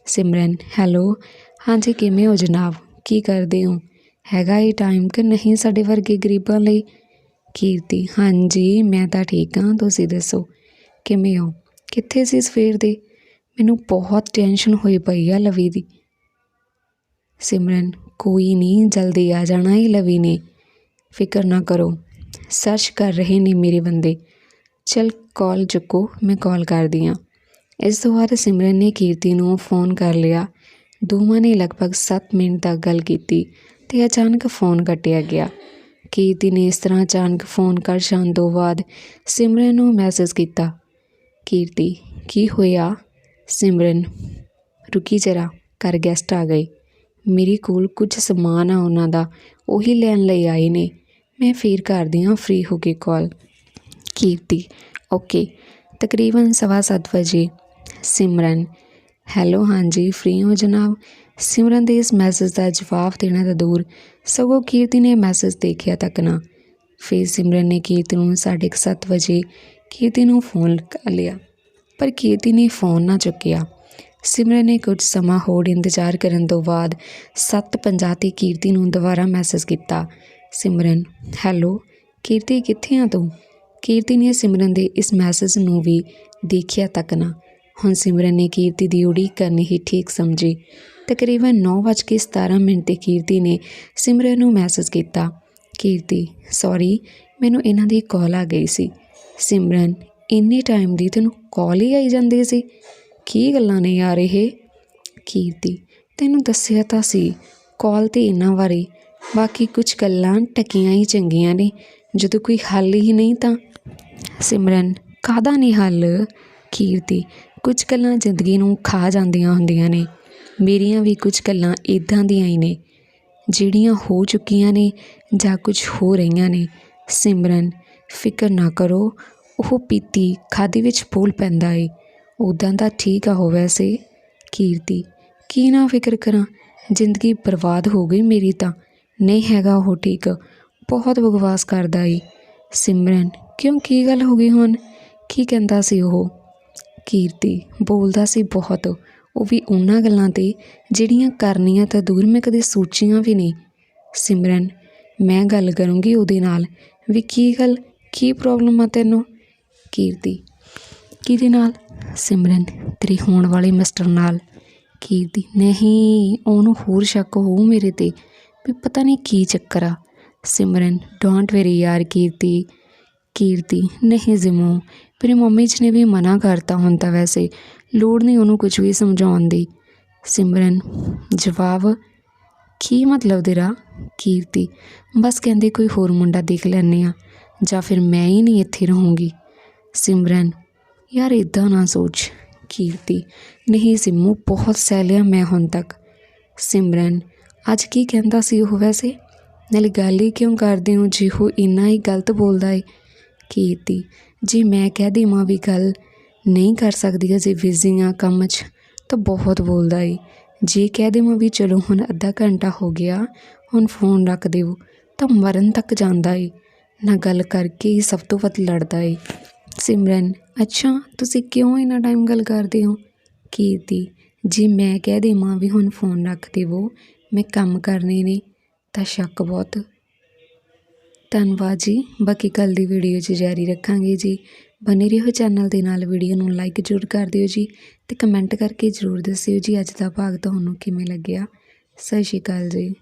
ਸਿਮਰਨ, ਹੈਲੋ? ਹਾਂਜੀ, ਕਿਵੇਂ ਹੋ ਜਨਾਬ? ਕੀ ਕਰਦੇ ਹੋ? ਹੈਗਾ ਇਹ ਟਾਈਮ ਕਿ ਨਹੀਂ ਸਾਡੇ ਵਰਗੇ ਗਰੀਬਾਂ ਲਈ? ਕੀਰਤੀ। ਹਾਂਜੀ, ਮੈਂ ਤਾਂ ਠੀਕ ਹਾਂ, ਤੁਸੀਂ ਦੱਸੋ? ਕਿਵੇਂ ਹੋ? ਕਿੱਥੇ ਸੀ ਸਵੇਰ ਦੇ? ਮੈਨੂੰ ਬਹੁਤ ਟੈਨਸ਼ਨ ਹੋਈ ਪਈ ਆ ਲਵੀ ਦੀ। ਸਿਮਰਨ, ਕੋਈ ਨਹੀਂ, ਜਲਦੀ ਆ ਜਾਣਾ ਹੀ ਲਵੀ ਨੇ। ਫਿਕਰ ਨਾ ਕਰੋ। ਸਰਚ ਕਰ ਰਹੇ ਨੇ ਮੇਰੇ ਬੰਦੇ। ਚਲ ਕਾਲ ਚੁੱਕੋ, ਮੈਂ ਕਾਲ ਕਰਦੀ ਹਾਂ। ਇਸ ਤੋਂ ਬਾਅਦ ਸਿਮਰਨ ਨੇ ਕੀਰਤੀ ਨੂੰ ਫੋਨ ਕਰ ਲਿਆ। ਦੋਵਾਂ ਨੇ ਲਗਭਗ 7 ਮਿੰਟ ਤੱਕ ਗੱਲ ਕੀਤੀ ਤੇ ਅਚਾਨਕ ਫੋਨ ਕੱਟਿਆ ਗਿਆ। ਕੀਰਤੀ ਨੇ ਇਸ ਤਰ੍ਹਾਂ ਅਚਾਨਕ ਫੋਨ ਕਰ ਜਾਣ ਤੋਂ ਬਾਅਦ ਸਿਮਰਨ ਨੂੰ ਮੈਸੇਜ ਕੀਤਾ। ਕੀਰਤੀ, ਕੀ ਹੋਇਆ? ਸਿਮਰਨ ਰੁਕੀ ਜਰਾ, ਘਰ ਗੈਸਟ ਆ ਗਏ। ਮੇਰੇ ਕੋਲ ਕੁਝ ਸਮਾਨ ਆ ਉਹਨਾਂ ਦਾ, ਉਹੀ ਲੈਣ ਲਈ ਆਏ ਨੇ। ਮੈਂ ਫੇਰ ਕਰਦੀ ਹਾਂ ਫ੍ਰੀ ਹੋ ਕੇ ਕਾਲ ਕੀਰਤੀ ਓਕੇ ਤਕਰੀਬਨ ਸਵਾ ਸੱਤ ਵਜੇ। ਸਿਮਰਨ, ਹੈਲੋ, ਹਾਂਜੀ ਫ੍ਰੀ ਹੋ ਜਨਾਬ। ਸਿਮਰਨ ਦੇ ਇਸ ਮੈਸੇਜ ਦਾ ਜਵਾਬ ਦੇਣਾ ਤਾਂ ਦੂਰ। ਸਗੋਂ ਕੀਰਤੀ ਨੇ ਮੈਸੇਜ ਦੇਖਿਆ ਤੱਕ ਨਾ। ਫਿਰ ਸਿਮਰਨ ਨੇ ਕੀਰਤੀ ਨੂੰ ਸਾਢੇ ਕੁ ਸੱਤ ਵਜੇ ਕੀਰਤੀ ਨੂੰ ਫੋਨ ਕਰ ਲਿਆ। ਪਰ ਕੀਰਤੀ ਨੇ ਫੋਨ ਨਾ ਚੁੱਕਿਆ। ਸਿਮਰਨ ਨੇ ਕੁਝ ਸਮਾਂ ਹੋਰ ਇੰਤਜ਼ਾਰ ਕਰਨ ਤੋਂ ਬਾਅਦ 7:50 ਤੇ ਕੀਰਤੀ ਨੂੰ ਦੁਬਾਰਾ ਮੈਸੇਜ ਕੀਤਾ। ਸਿਮਰਨ, ਹੈਲੋ, ਕੀਰਤੀ ਕਿੱਥੇ ਆ ਤੂੰ? ਕੀਰਤੀ ਨੇ ਸਿਮਰਨ ਦੇ ਇਸ ਮੈਸੇਜ ਨੂੰ ਵੀ ਦੇਖਿਆ ਤੱਕ ਨਾ। ਹੁਣ ਸਿਮਰਨ ਨੇ ਕੀਰਤੀ ਦੀ ਉਡੀਕ ਕਰਨੀ ਹੀ ਠੀਕ ਸਮਝੀ। ਤਕਰੀਬਨ 9:17 ਮਿੰਟ ਤੇ ਕੀਰਤੀ ਨੇ ਸਿਮਰਨ ਨੂੰ ਮੈਸੇਜ ਕੀਤਾ। ਕੀਰਤੀ ਸੌਰੀ ਮੈਨੂੰ ਇਹਨਾਂ ਦੀ ਕਾਲ ਆ ਗਈ ਸੀ। ਸਿਮਰਨ, ਇੰਨੇ ਟਾਈਮ ਦੀ ਤੈਨੂੰ ਕਾਲ ਹੀ ਆਈ ਜਾਂਦੀ ਸੀ? ਕੀ ਗੱਲਾਂ ਨੇ ਯਾਰ ਇਹ? ਕੀਰਤੀ, ਤੈਨੂੰ ਦੱਸਿਆ ਤਾਂ ਸੀ ਕਾਲ ਤੇ ਇਹਨਾਂ ਬਾਰੇ ਬਾਕੀ ਕੁਝ ਗੱਲਾਂ ਟਕੀਆਂ ਹੀ ਚੰਗੀਆਂ ਨੇ, ਜਦੋਂ ਕੋਈ ਹੱਲ ਹੀ ਨਹੀਂ ਤਾਂ। ਸਿਮਰਨ, ਕਾਹਦਾ ਨਹੀਂ ਹੱਲ? ਕੀਰਤੀ ਕੁਝ ਗੱਲਾਂ ਜ਼ਿੰਦਗੀ ਨੂੰ ਖਾ ਜਾਂਦੀਆਂ ਹੁੰਦੀਆਂ ਨੇ। ਮੇਰੀਆਂ ਵੀ ਕੁਝ ਗੱਲਾਂ ਇੱਦਾਂ ਦੀਆਂ ਹੀ ਨੇ, ਜਿਹੜੀਆਂ ਹੋ ਚੁੱਕੀਆਂ ਨੇ ਜਾਂ ਕੁਝ ਹੋ ਰਹੀਆਂ ਨੇ। ਸਿਮਰਨ, ਫਿਕਰ ਨਾ ਕਰੋ, ਉਹ ਪੀਤੀ ਖਾਦੀ ਵਿੱਚ ਪੋਲ ਪੈਂਦਾ ਏ। ਉਦਾਂ ਦਾ ਠੀਕ ਆ ਹੋ ਵੈਸੇ ਕੀਰਤੀ, ਕੀ ਨਾ ਫਿਕਰ ਕਰਾਂ, ਜ਼ਿੰਦਗੀ ਬਰਬਾਦ ਹੋ ਗਈ ਮੇਰੀ ਤਾਂ। ਨਹੀਂ ਹੈਗਾ ਉਹ ਠੀਕ, ਬਹੁਤ ਬਕਵਾਸ ਕਰਦਾ ਏ। ਸਿਮਰਨ, ਕਿਉਂ ਕੀ ਗੱਲ ਹੋ ਗਈ ਹੁਣ? ਕੀ ਕਹਿੰਦਾ ਸੀ ਉਹ? ਕੀਰਤੀ, ਬੋਲਦਾ ਸੀ ਬਹੁਤ। ਉਹ ਵੀ ਉਹਨਾਂ ਗੱਲਾਂ ਤੇ ਜਿਹੜੀਆਂ ਕਰਨੀਆਂ ਤਾਂ ਦੂਰ ਮੈਂ ਕਦੇ ਸੋਚੀਆਂ ਵੀ ਨਹੀਂ। ਸਿਮਰਨ, ਮੈਂ ਗੱਲ ਕਰੂੰਗੀ ਉਹਦੇ ਨਾਲ। ਵੀ ਕੀ ਗੱਲ ਕੀ ਪ੍ਰੋਬਲਮ ਆ ਤੈਨੂੰ? ਕੀਰਤੀ। ਕਿਹਦੇ ਨਾਲ? ਸਿਮਰਨ, ਤੇਰੇ ਹੋਣ ਵਾਲੇ ਮਿਸਟਰ ਨਾਲ। ਕੀਰਤੀ, ਨਹੀਂ, ਉਹਨੂੰ ਹੋਰ ਸ਼ੱਕ ਹੋਊ ਮੇਰੇ ਤੇ ਵੀ ਪਤਾ ਨਹੀਂ ਕੀ ਚੱਕਰ ਆ। ਸਿਮਰਨ ਡੋਂਟ ਵੈਰੀ ਯਾਰ ਕੀਰਤੀ। ਕੀਰਤੀ, ਨਹੀਂ ਜ਼ਿਮੋ ਮੇਰੀ ਮੰਮੀ ਜੀ ਨੇ ਵੀ ਮਨਾ ਕਰਤਾ ਹੁਣ ਤਾਂ ਵੈਸੇ। ਲੋੜ ਨਹੀਂ ਉਹਨੂੰ ਕੁਝ ਵੀ ਸਮਝਾਉਣ ਦੀ। ਸਿਮਰਨ, ਜਵਾਬ, ਕੀ ਮਤਲਬ ਤੇਰਾ? ਕੀਰਤੀ, ਬਸ ਕਹਿੰਦੇ ਕੋਈ ਹੋਰ ਮੁੰਡਾ ਦੇਖ ਲੈਣੇ ਆ ਜਾਂ ਫਿਰ ਮੈਂ ਹੀ ਨਹੀਂ ਇੱਥੇ ਰਹੂੰਗੀ। ਸਿਮਰਨ, ਯਾਰ ਇਦਾਂ ਨਾ ਸੋਚ। ਕੀਰਤੀ, ਨਹੀਂ ਸਿੰਮੂ, ਬਹੁਤ ਸਹਿ ਲਿਆ ਮੈਂ ਹੁਣ ਤੱਕ। ਸਿਮਰਨ, ਅੱਜ ਕੀ ਕਹਿੰਦਾ ਸੀ ਉਹ ਵੈਸੇ? ਨਾਲੇ ਗੱਲ ਹੀ ਕਿਉਂ ਕਰਦੇ ਹੋ ਜੇ ਉਹ ਇੰਨਾ ਹੀ ਗਲਤ ਬੋਲਦਾ ਏ? ਕੀਰਤੀ ਜੇ ਮੈਂ ਕਹਿ ਦੇਵਾਂ ਵੀ ਗੱਲ ਨਹੀਂ ਕਰ ਸਕਦੀ ਅਜੇ ਬਿਜ਼ੀ ਹਾਂ ਕੰਮ 'ਚ, ਤਾਂ ਬਹੁਤ ਬੋਲਦਾ ਏ। ਜੇ ਕਹਿ ਦੇਵਾਂ ਵੀ ਚਲੋ ਹੁਣ ਅੱਧਾ ਘੰਟਾ ਹੋ ਗਿਆ, ਹੁਣ ਫੋਨ ਰੱਖ ਦਿਓ, ਤਾਂ ਮਰਨ ਤੱਕ ਜਾਂਦਾ ਏ। ਨਾ ਗੱਲ ਕਰਕੇ ਹੀ ਸਭ ਤੋਂ ਵੱਧ ਲੜਦਾ ਏ। ਸਿਮਰਨ, ਅੱਛਾ, ਤੁਸੀਂ ਕਿਉਂ ਇੰਨਾ ਟਾਈਮ ਗੱਲ ਕਰਦੇ ਹੋ? ਕੀਰਤੀ, ਜੇ ਮੈਂ ਕਹਿ ਦੇਵਾਂ ਵੀ ਹੁਣ ਫੋਨ ਰੱਖ ਦੇਵੋ, ਮੈਂ ਕੰਮ ਕਰਨੇ ਨੇ, ਤਾਂ ਸ਼ੱਕ ਬਹੁਤ। ਧੰਨਵਾਦ ਜੀ। ਬਾਕੀ ਕੱਲ ਦੀ ਵੀਡੀਓ 'ਚ ਜਾਰੀ ਰੱਖਾਂਗੇ ਜੀ। ਬਨੇ ਰਹੋ ਚੈਨਲ ਦੇ ਨਾਲ ਵੀਡੀਓ ਨੂੰ ਲਾਈਕ ਜ਼ਰੂਰ ਕਰ ਦਿਓ ਜੀ ਤੇ ਕਮੈਂਟ ਕਰਕੇ ਜ਼ਰੂਰ ਦੱਸਿਓ ਜੀ ਅੱਜ ਦਾ ਭਾਗ ਤੁਹਾਨੂੰ ਕਿਵੇਂ ਲੱਗਿਆ। ਸਤਿ ਸ਼੍ਰੀ ਅਕਾਲ ਜੀ।